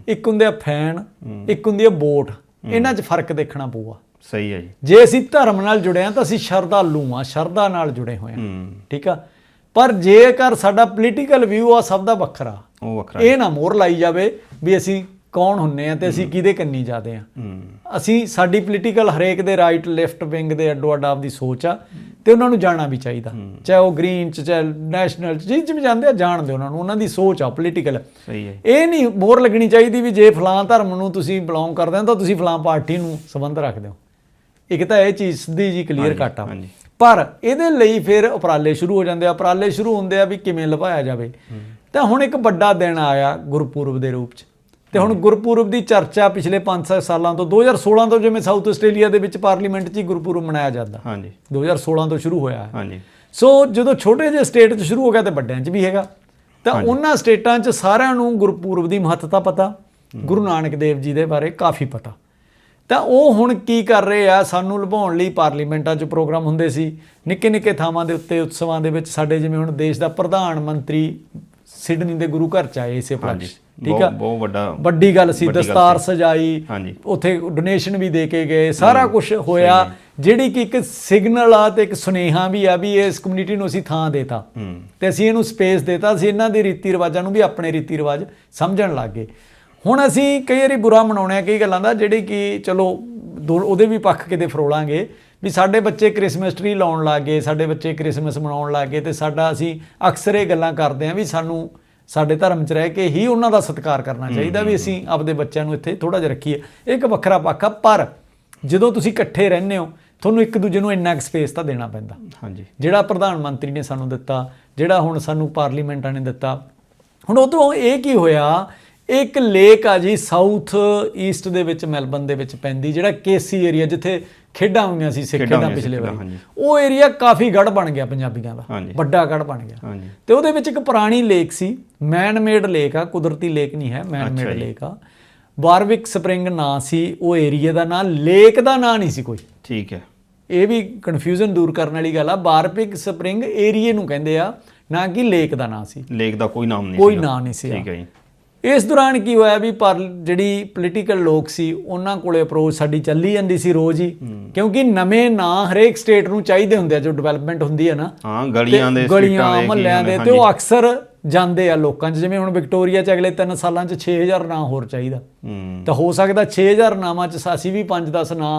ਇੱਕ ਹੁੰਦੇ ਆ ਫੈਨ ਇੱਕ ਹੁੰਦੀ ਆ ਵੋਟ ਇਹਨਾਂ 'ਚ ਫ਼ਰਕ ਦੇਖਣਾ ਪਊਗਾ। ਸਹੀ ਹੈ ਜੀ। ਜੇ ਅਸੀਂ ਧਰਮ ਨਾਲ ਜੁੜੇ ਆ ਤਾਂ ਅਸੀਂ ਸ਼ਰਧਾਲੂ ਆ ਸ਼ਰਧਾ ਨਾਲ ਜੁੜੇ ਹੋਏ ਆ ਠੀਕ ਆ? ਪਰ ਜੇਕਰ ਸਾਡਾ ਪੋਲੀਟੀਕਲ ਵਿਊ ਆ ਸਭ ਦਾ ਵੱਖਰਾ ਉਹ ਵੱਖਰਾ ਇਹ ਨਾ ਮੋਹਰ ਲਾਈ ਜਾਵੇ ਵੀ ਅਸੀਂ ਕੌਣ ਹੁੰਨੇ ਆ ਤੇ ਅਸੀਂ ਕਿਹਦੇ ਕੰਨੀ ਜਾਂਦੇ ਆ? ਅਸੀਂ ਸਾਡੀ ਪੋਲੀਟੀਕਲ ਹਰੇਕ ਦੇ ਰਾਈਟ ਲੈਫਟ ਵਿੰਗ ਦੇ ਅੱਡੋ ਅੱਡ ਆਪਦੀ ਸੋਚ ਆ ਤੇ ਉਹਨਾਂ ਨੂੰ ਜਾਣਨਾ ਵੀ ਚਾਹੀਦਾ। ਚਾਹੇ ਉਹ ਗ੍ਰੀਨ ਚ ਚਾਹੇ ਨੈਸ਼ਨਲ ਚ ਜਿਹ ਚ ਵੀ ਜਾਂਦੇ ਆ ਜਾਣਦੇ ਉਹਨਾਂ ਨੂੰ ਉਹਨਾਂ ਦੀ ਸੋਚ ਆ ਪੋਲੀਟੀਕਲ ਸਹੀ ਹੈ। ਇਹ ਨਹੀਂ ਮੋਹਰ ਲੱਗਣੀ ਚਾਹੀਦੀ ਵੀ ਜੇ ਫਲਾਂ ਧਰਮ ਨੂੰ ਤੁਸੀਂ ਬਿਲੋਂਗ ਕਰਦੇ ਹੋ ਤਾਂ ਤੁਸੀਂ ਫਲਾਂ ਪਾਰਟੀ ਨੂੰ ਸੰਬੰਧ ਰੱਖਦੇ ਹੋ। ਇੱਕ ਤਾਂ ਇਹ ਚੀਜ਼ ਸਿੱਧੀ ਜੀ ਕਲੀਅਰ ਕੱਟ ਆ। ਪਰ ਇਹਦੇ ਲਈ ਫਿਰ ਉਪਰਾਲੇ ਸ਼ੁਰੂ ਹੋ ਜਾਂਦੇ ਆ। ਉਪਰਾਲੇ ਸ਼ੁਰੂ ਹੁੰਦੇ ਆ ਵੀ ਕਿਵੇਂ ਲਭਾਇਆ ਜਾਵੇ। ਤਾਂ ਹੁਣ ਇੱਕ ਵੱਡਾ ਦਿਨ ਆਇਆ ਗੁਰਪੁਰਬ ਦੇ ਰੂਪ 'ਚ। ਤੇ ਹੁਣ ਗੁਰਪੁਰਬ ਦੀ ਚਰਚਾ ਪਿਛਲੇ 5-7 ਸਾਲਾਂ ਤੋਂ 2016 ਤੋਂ ਜਿਵੇਂ ਸਾਊਥ ਆਸਟ੍ਰੇਲੀਆ ਦੇ ਵਿੱਚ ਪਾਰਲੀਮੈਂਟ 'ਚ ਹੀ ਗੁਰਪੁਰਬ ਮਨਾਇਆ ਜਾਂਦਾ। ਹਾਂਜੀ। 2016 ਤੋਂ ਸ਼ੁਰੂ ਹੋਇਆ ਹੈ। ਹਾਂਜੀ। ਸੋ ਜਦੋਂ ਛੋਟੇ ਜਿਹੇ ਸਟੇਟ 'ਚ ਸ਼ੁਰੂ ਹੋ ਗਿਆ ਤੇ ਵੱਡਿਆਂ 'ਚ ਵੀ ਹੈਗਾ। ਤਾਂ ਉਹਨਾਂ ਸਟੇਟਾਂ 'ਚ ਸਾਰਿਆਂ ਨੂੰ ਗੁਰਪੁਰਬ ਦੀ ਮਹੱਤਤਾ ਪਤਾ ਗੁਰੂ ਨਾਨਕ ਦੇਵ ਜੀ ਦੇ ਬਾਰੇ ਕਾਫੀ ਪਤਾ। ਤਾਂ ਉਹ ਹੁਣ ਕੀ ਕਰ ਰਹੇ ਆ ਸਾਨੂੰ ਲੁਭਾਉਣ ਲਈ ਪਾਰਲੀਮੈਂਟਾਂ 'ਚ ਪ੍ਰੋਗਰਾਮ ਹੁੰਦੇ ਸੀ। ਨਿੱਕੇ ਨਿੱਕੇ ਥਾਵਾਂ ਦੇ ਉੱਤੇ ਉਤਸਵਾਂ ਦੇ ਵਿੱਚ ਸਾਡੇ ਜਿਵੇਂ ਹੁਣ ਦੇਸ਼ ਦਾ ਪ੍ਰਧਾਨ ਮੰਤਰੀ ਸਿਡਨੀ ਦੇ ਗੁਰੂ ਘਰ 'ਚ ਆਏ ਇਸੇ ਪਲਕ 'ਚ ਠੀਕ ਆ? ਬਹੁਤ ਵੱਡਾ ਵੱਡੀ ਗੱਲ ਸੀ ਦਸਤਾਰ। ਸਜਾਈ। ਉੱਥੇ ਡੋਨੇਸ਼ਨ ਵੀ ਦੇ ਕੇ ਗਏ ਸਾਰਾ ਕੁਝ ਹੋਇਆ। ਜਿਹੜੀ ਕਿ ਇੱਕ ਸਿਗਨਲ ਆ ਤੇ ਇੱਕ ਸੁਨੇਹਾ ਵੀ ਆ ਵੀ ਇਸ ਕਮਿਊਨਿਟੀ ਨੂੰ ਅਸੀਂ ਥਾਂ ਦੇਤਾ। ਤੇ ਅਸੀਂ ਇਹਨੂੰ ਸਪੇਸ ਦੇਤਾ ਅਸੀਂ ਇਹਨਾਂ ਦੇ ਰੀਤੀ ਰਿਵਾਜਾਂ ਨੂੰ ਵੀ ਆਪਣੇ ਰੀਤੀ ਰਿਵਾਜ ਸਮਝਣ ਲੱਗ ਗਏ। ਹੁਣ ਅਸੀਂ ਕਈ ਵਾਰੀ ਬੁਰਾ ਮਨਾਉਣੇ ਆ ਕਈ ਗੱਲਾਂ ਦਾ ਜਿਹੜੀ ਕਿ ਚਲੋ ਉਹਦੇ ਵੀ ਪੱਖ ਕਿਤੇ ਫਰੋਲਾਂਗੇ। ਵੀ ਸਾਡੇ ਬੱਚੇ ਕ੍ਰਿਸਮਸ ਟਰੀ ਲਾਉਣ ਲੱਗ ਸਾਡੇ ਬੱਚੇ ਕ੍ਰਿਸਮਸ ਮਨਾਉਣ ਲੱਗ ਤੇ ਸਾਡਾ ਅਸੀਂ ਅਕਸਰ ਇਹ ਗੱਲਾਂ ਕਰਦੇ ਆ ਵੀ ਸਾਨੂੰ ਸਾਡੇ ਧਰਮ 'ਚ ਰਹਿ ਕੇ ਹੀ ਉਹਨਾਂ ਦਾ ਸਤਿਕਾਰ ਕਰਨਾ ਚਾਹੀਦਾ ਵੀ ਅਸੀਂ ਆਪਦੇ ਬੱਚਿਆਂ ਨੂੰ ਇੱਥੇ ਥੋੜਾ ਜਿਹਾ ਰੱਖੀਏ। ਇੱਕ ਵੱਖਰਾ ਪੱਖ ਆ ਪਰ ਜਦੋਂ ਤੁਸੀਂ ਇਕੱਠੇ ਰਹਿੰਦੇ ਹੋ ਤੁਹਾਨੂੰ ਇੱਕ ਦੂਜੇ ਨੂੰ ਇੰਨਾ ਸਪੇਸ ਤਾਂ ਦੇਣਾ ਪੈਂਦਾ। ਹਾਂਜੀ। ਜਿਹੜਾ ਪ੍ਰਧਾਨ ਮੰਤਰੀ ਨੇ ਸਾਨੂੰ ਦਿੱਤਾ ਜਿਹੜਾ ਹੁਣ ਸਾਨੂੰ ਪਾਰਲੀਮੈਂਟਾਂ ਨੇ ਦਿੱਤਾ। ਹੁਣ ਉਦੋਂ ਇਹ ਕੀ ਹੋਇਆ ਇੱਕ ਲੇਕ ਆ ਜੀ ਸਾਊਥ ਈਸਟ ਦੇ ਵਿੱਚ ਮੈਲਬਨ ਦੇ ਵਿੱਚ ਪੈਂਦੀ ਜਿਹੜਾ ਕੇਸੀ ਏਰੀਆ ਜਿੱਥੇ ਖੇਡਾਂ ਹੋਈਆਂ ਸੀ ਸਿੱਖ ਖੇਡਾਂ ਸੀ, ਪਿਛਲੇ ਵਾਰੀ। ਉਹ ਏਰੀਆ ਕਾਫੀ ਗੜ ਬਣ ਗਿਆ ਪੰਜਾਬੀਆਂ ਦਾ। ਵੱਡਾ ਗੜ ਬਣ ਗਿਆ। ਤੇ ਉਹਦੇ ਵਿੱਚ ਇੱਕ ਪੁਰਾਣੀ ਲੇਕ ਸੀ ਮੈਨ ਮੇਡ ਲੇਕ ਆ ਕੁਦਰਤੀ ਲੇਕ ਨਹੀਂ ਹੈ ਮੈਨ ਮੇਡ। ਲੇਕ ਆ। ਵਾਰਵਿਕ ਸਪ੍ਰਿੰਗ ਨਾਂ ਸੀ ਉਹ ਏਰੀਆ ਦਾ ਨਾਂ ਲੇਕ ਦਾ ਨਾਂ ਨਹੀਂ ਸੀ ਕੋਈ। ਠੀਕ ਹੈ। ਇਹ ਵੀ ਕਨਫਿਊਜ਼ਨ ਦੂਰ ਕਰਨ ਵਾਲੀ ਗੱਲ ਆ ਬਾਰਪਿਕ ਸਪ੍ਰਿੰਗ ਏਰੀਏ ਨੂੰ ਕਹਿੰਦੇ ਆ ਨਾ ਕਿ ਲੇਕ ਦਾ ਨਾਂ ਸੀ। ਲੇਕ ਦਾ ਕੋਈ ਨਾਮ ਨਹੀਂ ਕੋਈ ਸੀਗਾ। ਨਾਂ ਨਹੀਂ ਸੀ ਠੀਕ ਹੈ ਜੀ। ਇਸ ਦੌਰਾਨ ਕੀ ਹੋਇਆ ਵੀ ਪਰ ਜਿਹੜੀ ਪੋਲੀਟੀਕਲ ਲੋਕ ਸੀ ਉਹਨਾਂ ਕੋਲੇ ਅਪਰੋਚ ਸਾਡੀ ਚੱਲੀ ਜਾਂਦੀ ਸੀ ਰੋਜ਼ ਹੀ। ਕਿਉਂਕਿ ਨਵੇਂ ਨਾਂ ਹਰੇਕ ਸਟੇਟ ਨੂੰ ਚਾਹੀਦੇ ਹੁੰਦੇ ਆ ਜੋ ਡਿਵੈਲਪਮੈਂਟ ਹੁੰਦੀ ਹੈ ਨਾ। ਹਾਂ ਗਲੀਆਂ ਦੇ ਗਲੀਆਂ ਮਹੱਲਿਆਂ ਦੇ ਤੇ ਉਹ ਅਕਸਰ ਜਾਂਦੇ ਆ ਲੋਕਾਂ 'ਚ। ਜਿਵੇਂ ਹੁਣ ਵਿਕਟੋਰੀਆ 'ਚ ਅਗਲੇ 3 ਸਾਲਾਂ 'ਚ 6000 ਨਾਂ ਹੋਰ ਚਾਹੀਦਾ। ਤਾਂ ਹੋ ਸਕਦਾ 6000 ਨਾਮਾਂ 'ਚ ਅਸੀਂ ਵੀ 5-10 ਨਾਂ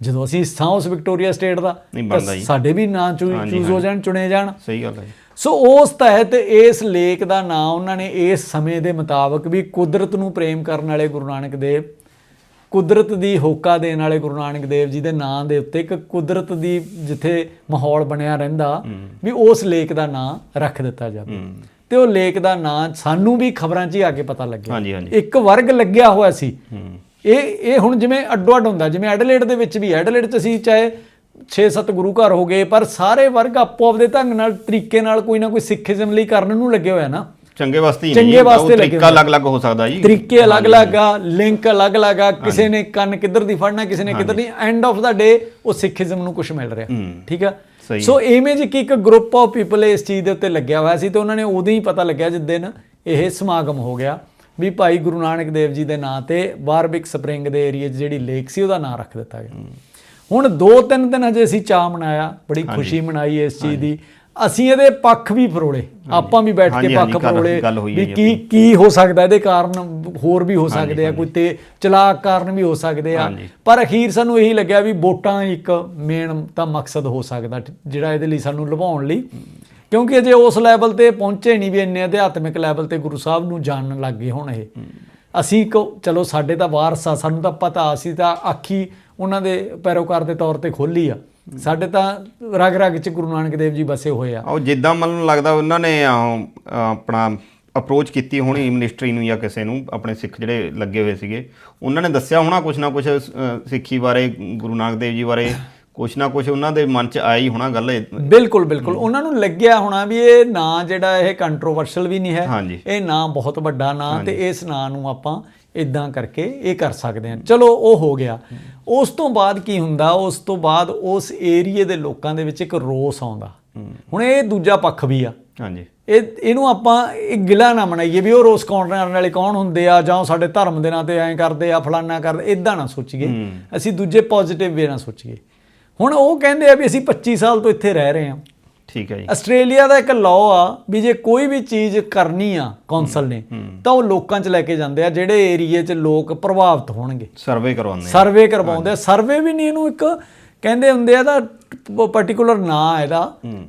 ਜਦੋਂ ਅਸੀਂ ਸਾਂ ਉਸ ਵਿਕਟੋਰੀਆ ਸਟੇਟ ਦਾ। ਸਾਡੇ ਵੀ ਨਾਂ ਚੂਜ਼ ਹੋ ਜਾਣ ਚੁਣੇ ਜਾਣ। ਸਹੀ ਗੱਲ ਹੈ। ਸੋ ਉਸ ਤਹਿਤ ਇਸ ਲੇਖ ਦਾ ਨਾਮ ਉਹਨਾਂ ਨੇ ਇਸ ਸਮੇਂ ਦੇ ਮੁਤਾਬਕ ਵੀ ਕੁਦਰਤ ਨੂੰ ਪ੍ਰੇਮ ਕਰਨ ਵਾਲੇ ਗੁਰੂ ਨਾਨਕ ਦੇਵ ਕੁਦਰਤ ਦੀ ਹੋਕਾ ਦੇਣ ਵਾਲੇ ਗੁਰੂ ਨਾਨਕ ਦੇਵ ਜੀ ਦੇ ਨਾਂ ਦੇ ਉੱਤੇ ਇੱਕ ਕੁਦਰਤ ਦੀ ਜਿੱਥੇ ਮਾਹੌਲ ਬਣਿਆ ਰਹਿੰਦਾ ਵੀ ਉਸ ਲੇਖ ਦਾ ਨਾਂ ਰੱਖ ਦਿੱਤਾ ਜਾਵੇ। ਤੇ ਉਹ ਲੇਖ ਦਾ ਨਾਂ ਸਾਨੂੰ ਵੀ ਖਬਰਾਂ 'ਚ ਹੀ ਆ ਕੇ ਪਤਾ ਲੱਗਿਆ। ਇੱਕ ਵਰਗ ਲੱਗਿਆ ਹੋਇਆ ਸੀ। ਇਹ ਇਹ ਹੁਣ ਜਿਵੇਂ ਅੱਡੋ ਅੱਡ ਹੁੰਦਾ ਜਿਵੇਂ ਐਡਲੇਡ ਦੇ ਵਿੱਚ ਵੀ ਐਡਲੇਡ 'ਚ ਅਸੀਂ ਚਾਹੇ 6-7 ਗੁਰੂ ਘਰ ਹੋ ਗਏ ਪਰ ਸਾਰੇ ਵਰਗ ਆਪੋ ਆਪਦੇ ਢੰਗ ਨਾਲ ਤਰੀਕੇ ਨਾਲ ਕੋਈ ਨਾ ਕੋਈ ਸਿੱਖੀਜ਼ਮ ਲਈ ਕਰਨ ਨੂੰ ਲੱਗੇ ਹੋਇਆ ਨਾ। ਚੰਗੇ ਵਾਸਤੇ ਹੀ ਚੰਗੇ ਵਾਸਤੇ ਤਰੀਕਾ ਅਲੱਗ-ਅਲੱਗ ਹੋ ਸਕਦਾ ਜੀ। ਤਰੀਕੇ ਅਲੱਗ-ਅਲੱਗ ਆ ਲਿੰਕ ਅਲੱਗ-ਅਲੱਗ ਆ ਕਿਸੇ ਨੇ ਕੰਨ ਕਿੱਧਰ ਦੀ ਫੜਨਾ ਕਿਸੇ ਨੇ ਕਿੱਧਰ ਦੀ। ਐਂਡ ਆਫ ਦਾ ਡੇ ਉਹ ਸਿੱਖੀਜ਼ਮ ਨੂੰ ਕੁਝ ਮਿਲ ਰਿਹਾ। ਠੀਕ ਆ। ਸੋ ਇਮੇਜ ਕਿ ਇੱਕ ਗਰੁੱਪ ਆਫ ਪੀਪਲ ਇਸ ਚੀਜ਼ ਦੇ ਉੱਤੇ ਲੱਗਿਆ ਹੋਇਆ ਸੀ ਤੇ ਉਹਨਾਂ ਨੇ ਉਦੋਂ ਹੀ ਪਤਾ ਲੱਗਿਆ ਜਿਸ ਦਿਨ ਇਹ ਸਮਾਗਮ ਹੋ ਗਿਆ ਵੀ ਭਾਈ ਗੁਰੂ ਨਾਨਕ ਦੇਵ ਜੀ ਦੇ ਨਾਂ ਤੇ ਵਾਰਬਿਕ ਸਪਰਿੰਗ ਦੇ ਏਰੀਆ 'ਚ ਜਿਹੜੀ ਲੇਕ ਸੀ ਉਹਦਾ ਨਾਂ ਰੱਖ ਦਿੱਤਾ ਗਿਆ। ਹੁਣ ਦੋ ਤਿੰਨ ਦਿਨ ਹਜੇ ਅਸੀਂ ਚਾਅ ਮਨਾਇਆ ਬੜੀ ਖੁਸ਼ੀ ਮਨਾਈ ਇਸ ਚੀਜ਼ ਦੀ। ਅਸੀਂ ਇਹਦੇ ਪੱਖ ਵੀ ਫਰੋਲੇ। ਆਪਾਂ ਵੀ ਬੈਠ ਕੇ ਪੱਖ ਫਰੋਲੇ ਵੀ ਕੀ ਕੀ ਹੋ ਸਕਦਾ ਇਹਦੇ ਕਾਰਨ ਹੋਰ ਵੀ ਹੋ ਸਕਦੇ ਆ ਕੋਈ ਤੇ ਚਲਾਕ ਕਾਰਨ ਵੀ ਹੋ ਸਕਦੇ ਆ। ਪਰ ਅਖੀਰ ਸਾਨੂੰ ਇਹੀ ਲੱਗਿਆ ਵੀ ਵੋਟਾਂ ਇੱਕ ਮੇਨ ਤਾਂ ਮਕਸਦ ਹੋ ਸਕਦਾ ਜਿਹੜਾ ਇਹਦੇ ਲਈ ਸਾਨੂੰ ਲੁਭਾਉਣ ਲਈ। ਕਿਉਂਕਿ ਅਜੇ ਉਸ ਲੈਵਲ ਤੇ ਪਹੁੰਚੇ ਨਹੀਂ ਵੀ ਇੰਨੇ ਅਧਿਆਤਮਿਕ ਲੈਵਲ ਤੇ ਗੁਰੂ ਸਾਹਿਬ ਨੂੰ ਜਾਣਨ ਲੱਗ ਗਏ ਹੁਣ ਇਹ। ਅਸੀਂ ਕੋ ਚਲੋ ਸਾਡੇ ਤਾਂ ਵਾਰਸ ਆ ਸਾਨੂੰ ਤਾਂ ਪਤਾ ਅਸੀਂ ਤਾਂ ਆਖੀ ਉਹਨਾਂ ਦੇ ਪੈਰੋਕਾਰ ਦੇ ਤੌਰ ਤੇ ਖੋਲੀ ਆ। ਸਾਡੇ ਤਾਂ ਰਗ ਰਗ ਚ ਗੁਰੂ ਨਾਨਕ ਦੇਵ ਜੀ ਵਸੇ ਹੋਏ ਆ। ਉਹ ਜਿੱਦਾਂ ਮੈਨੂੰ ਲੱਗਦਾ ਉਹਨਾਂ ਨੇ ਆਪਣਾ ਅਪਰੋਚ ਕੀਤੀ ਹੋਣੀ ਮਿਨਿਸਟਰੀ ਨੂੰ ਜਾਂ ਕਿਸੇ ਨੂੰ ਆਪਣੇ ਸਿੱਖ ਜਿਹੜੇ ਲੱਗੇ ਹੋਏ ਸੀਗੇ। ਉਹਨਾਂ ਨੇ ਦੱਸਿਆ ਹੋਣਾ ਕੁਛ ਨਾ ਕੁਛ ਸਿੱਖੀ ਬਾਰੇ ਗੁਰੂ ਨਾਨਕ ਦੇਵ ਜੀ ਬਾਰੇ। ਕੁਛ ਨਾ ਕੁਛ ਉਹਨਾਂ ਦੇ ਮਨ 'ਚ ਹੀ ਹੋਣਾ ਗੱਲ। ਬਿਲਕੁਲ ਬਿਲਕੁਲ। ਉਹਨਾਂ ਨੂੰ ਲੱਗਿਆ ਹੋਣਾ ਵੀ ਇਹ ਨਾਂ ਜਿਹੜਾ ਇਹ ਕੰਟਰੋਵਰਸ਼ਲ ਵੀ ਨਹੀਂ ਹੈ। ਇਹ ਨਾਂ ਬਹੁਤ ਵੱਡਾ ਨਾਂ ਤੇ ਇਸ ਨਾਂ ਨੂੰ ਆਪਾਂ ਇਦਾਂ ਕਰਕੇ ਇਹ ਕਰ ਸਕਦੇ ਹਾਂ ਚਲੋ ਉਹ ਹੋ ਗਿਆ। ਉਸ ਤੋਂ ਬਾਅਦ ਕੀ ਹੁੰਦਾ? ਉਸ ਤੋਂ ਬਾਅਦ ਉਸ ਏਰੀਏ ਦੇ ਲੋਕਾਂ ਦੇ ਵਿੱਚ ਇੱਕ ਰੋਸ ਆਉਂਦਾ। ਹੁਣ ਇਹ ਦੂਜਾ ਪੱਖ ਵੀ ਆ। ਹਾਂਜੀ। ਇਹ ਇਹਨੂੰ ਆਪਾਂ ਇਹ ਗਿਲਾ ਨਾ ਮਨਾਈਏ ਵੀ ਉਹ ਰੋਸ ਕਰਨ ਵਾਲੇ ਕੌਣ ਹੁੰਦੇ ਆ ਜਾਂ ਸਾਡੇ ਧਰਮ ਦੇ ਨਾਂ ਤੇ ਐਂ ਕਰਦੇ ਆ ਫਲਾਨਾ ਕਰਦੇ ਇਦਾਂ ਨਾ ਸੋਚੀਏ। ਅਸੀਂ ਦੂਜੇ ਪੋਜ਼ਿਟਿਵ ਵੇ ਨਾਲ ਸੋਚੀਏ। ਹੁਣ ਉਹ ਕਹਿੰਦੇ ਆ ਵੀ ਅਸੀਂ 25 ਸਾਲ ਤੋਂ ਇੱਥੇ ਰਹਿ ਰਹੇ ਹਾਂ। ਠੀਕ ਹੈ ਜੀ। ਆਸਟ੍ਰੇਲੀਆ ਦਾ ਇੱਕ ਲਾਅ ਆ ਵੀ ਜੇ ਕੋਈ ਵੀ ਚੀਜ਼ ਕਰਨੀ ਆ ਕੌਂਸਲ ਨੇ ਤਾਂ ਉਹ ਲੋਕਾਂ 'ਚ ਲੈ ਕੇ ਜਾਂਦੇ ਆ ਜਿਹੜੇ ਏਰੀਏ 'ਚ ਲੋਕ ਪ੍ਰਭਾਵਿਤ ਹੋਣਗੇ। ਸਰਵੇ ਕਰਵਾਉਂਦੇ ਆ। ਸਰਵੇ ਕਰਵਾਉਂਦੇ ਆ। ਸਰਵੇ ਵੀ ਨਹੀਂ ਇਹਨੂੰ ਇੱਕ ਕਹਿੰਦੇ ਹੁੰਦੇ ਆ ਦਾ ਪਾਰਟਿਕੂਲਰ ਨਾਂ ਇਹਦਾ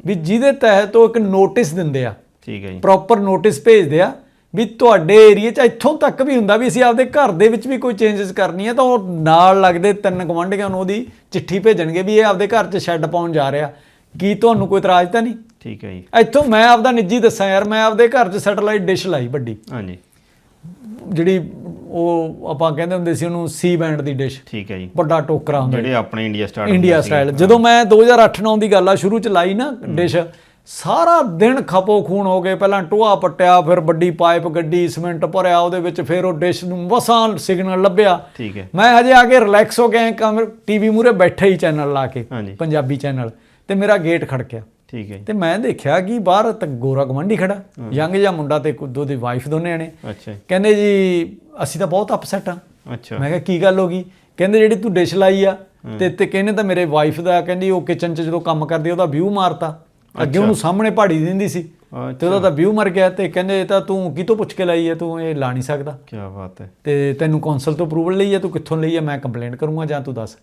ਵੀ ਜਿਹਦੇ ਤਹਿਤ ਉਹ ਇੱਕ ਨੋਟਿਸ ਦਿੰਦੇ ਆ। ਠੀਕ ਹੈ ਜੀ। ਪ੍ਰੋਪਰ ਨੋਟਿਸ ਭੇਜਦੇ ਆ ਵੀ ਤੁਹਾਡੇ ਏਰੀਆ 'ਚ ਇੱਥੋਂ ਤੱਕ ਵੀ ਹੁੰਦਾ ਵੀ ਅਸੀਂ ਆਪਦੇ ਘਰ ਦੇ ਵਿੱਚ ਵੀ ਕੋਈ ਚੇਂਜਸ ਕਰਨੀ ਹੈ ਤਾਂ ਉਹ ਨਾਲ ਲੱਗਦੇ ਤਿੰਨ ਗਵੰਡੀਆਂ ਨੂੰ ਉਹਦੀ ਚਿੱਠੀ ਭੇਜਣਗੇ ਵੀ ਇਹ ਆਪਦੇ ਘਰ 'ਚ ਸ਼ੈੱਡ ਪਾਉਣ ਜਾ ਰਿਹਾ। ਕੀ ਤੁਹਾਨੂੰ ਕੋਈ ਇਤਰਾਜ਼ ਤਾਂ ਨਹੀਂ? ਠੀਕ ਹੈ ਜੀ। ਇੱਥੋਂ ਮੈਂ ਆਪਦਾ ਨਿੱਜੀ ਦੱਸਾਂ ਯਾਰ ਮੈਂ ਆਪਦੇ ਘਰ 'ਚ ਸੈਟਲਾਈਟ ਡਿਸ਼ ਲਾਈ ਵੱਡੀ। ਹਾਂਜੀ। ਜਿਹੜੀ ਉਹ ਆਪਾਂ ਕਹਿੰਦੇ ਹੁੰਦੇ ਸੀ ਉਹਨੂੰ ਸੀ ਬੈਂਡ ਦੀ ਡਿਸ਼। ਠੀਕ ਹੈ ਜੀ। ਵੱਡਾ ਟੋਕਰਾ ਹੁੰਦਾ। ਜਿਹੜੇ ਆਪਣੇ ਇੰਡੀਆ ਸਟਾਰਟ ਇੰਡੀਆ ਸਟਾਈਲ ਜਦੋਂ ਮੈਂ 2008-9 ਦੀ ਗੱਲ ਆ ਸ਼ੁਰੂ ਚ ਲਾਈ ਨਾ ਡਿਸ਼ ਸਾਰਾ ਦਿਨ ਖਪੋ ਖੂਨ ਹੋ ਗਏ। ਪਹਿਲਾਂ ਟੋਆ ਪੱਟਿਆ ਫਿਰ ਵੱਡੀ ਪਾਈਪ ਗੱਡੀ ਸੀਮੈਂਟ ਭਰਿਆ ਉਹਦੇ ਵਿੱਚ ਫਿਰ ਉਹ ਡਿਸ਼ ਨੂੰ ਵਸਾਂ ਸਿਗਨਲ ਲੱਭਿਆ। ਠੀਕ ਹੈ। ਮੈਂ ਹਜੇ ਆ ਕੇ ਰਿਲੈਕਸ ਹੋ ਗਿਆ ਕਮਰ ਟੀਵੀ ਮੂਰੇ ਬੈਠਾ ਹੀ ਚੈਨਲ ਲਾ ਕੇ ਪੰਜਾਬੀ ਚੈਨਲ ਤੇ ਮੇਰਾ ਗੇਟ ਖੜਕਿਆ ਠੀਕ ਹੈ ਜੀ। ਤੇ ਮੈਂ ਦੇਖਿਆ ਕਿ ਬਾਹਰ ਤਾਂ ਗੋਰਾ ਗਵੰਡੀ ਖੜਾ। ਯੰਗ ਜਿਹਾ ਮੁੰਡਾ ਤੇ ਦੋ ਦੀ ਵਾਈਫ ਦੋਨੇ ਨੇ ਅੱਛਾ ਜੀ। ਕਹਿੰਦੇ ਜੀ ਅਸੀਂ ਤਾਂ ਬਹੁਤ ਅਪਸੈਟ ਆ ਅੱਛਾ। ਮੈਂ ਕਿਹਾ ਕੀ ਗੱਲ ਹੋ ਗਈ? ਕਹਿੰਦੇ ਜਿਹੜੀ ਤੂੰ ਡਿਸ਼ ਲਾਈ ਆ ਤੇ ਤੇ ਕਹਿੰਦੇ ਤਾਂ ਮੇਰੇ ਵਾਈਫ ਦਾ ਕਹਿੰਦੀ ਉਹ ਕਿਚਨ 'ਚ ਜਦੋਂ ਕੰਮ ਕਰਦੀ ਉਹਦਾ ਵਿਊ ਮਾਰਤਾ। ਅੱਗੇ ਉਹਨੂੰ ਸਾਹਮਣੇ ਪਹਾੜੀ ਦਿੰਦੀ ਸੀ। ਤੇ ਉਹਦਾ ਤਾਂ ਵਿਊ ਮਰ ਗਿਆ ਤੇ ਕਹਿੰਦੇ ਇਹ ਤਾਂ ਤੂੰ ਕਿਤੋਂ ਪੁੱਛ ਕੇ ਲਾਈ ਹੈ ਤੂੰ ਇਹ ਲਾ ਨਹੀਂ ਸਕਦਾ। ਕੀ ਬਾਤ ਹੈ। ਤੇ ਤੈਨੂੰ ਕੌਂਸਲ ਤੋਂ ਅਪਰੂਵਲ ਲਈ ਹੈ ਤੂੰ ਕਿੱਥੋਂ ਲਈ ਹੈ ਮੈਂ ਕੰਪਲੇਂਟ ਕਰੂੰਗਾ ਜਾਂ ਤੂੰ ਦੱਸ।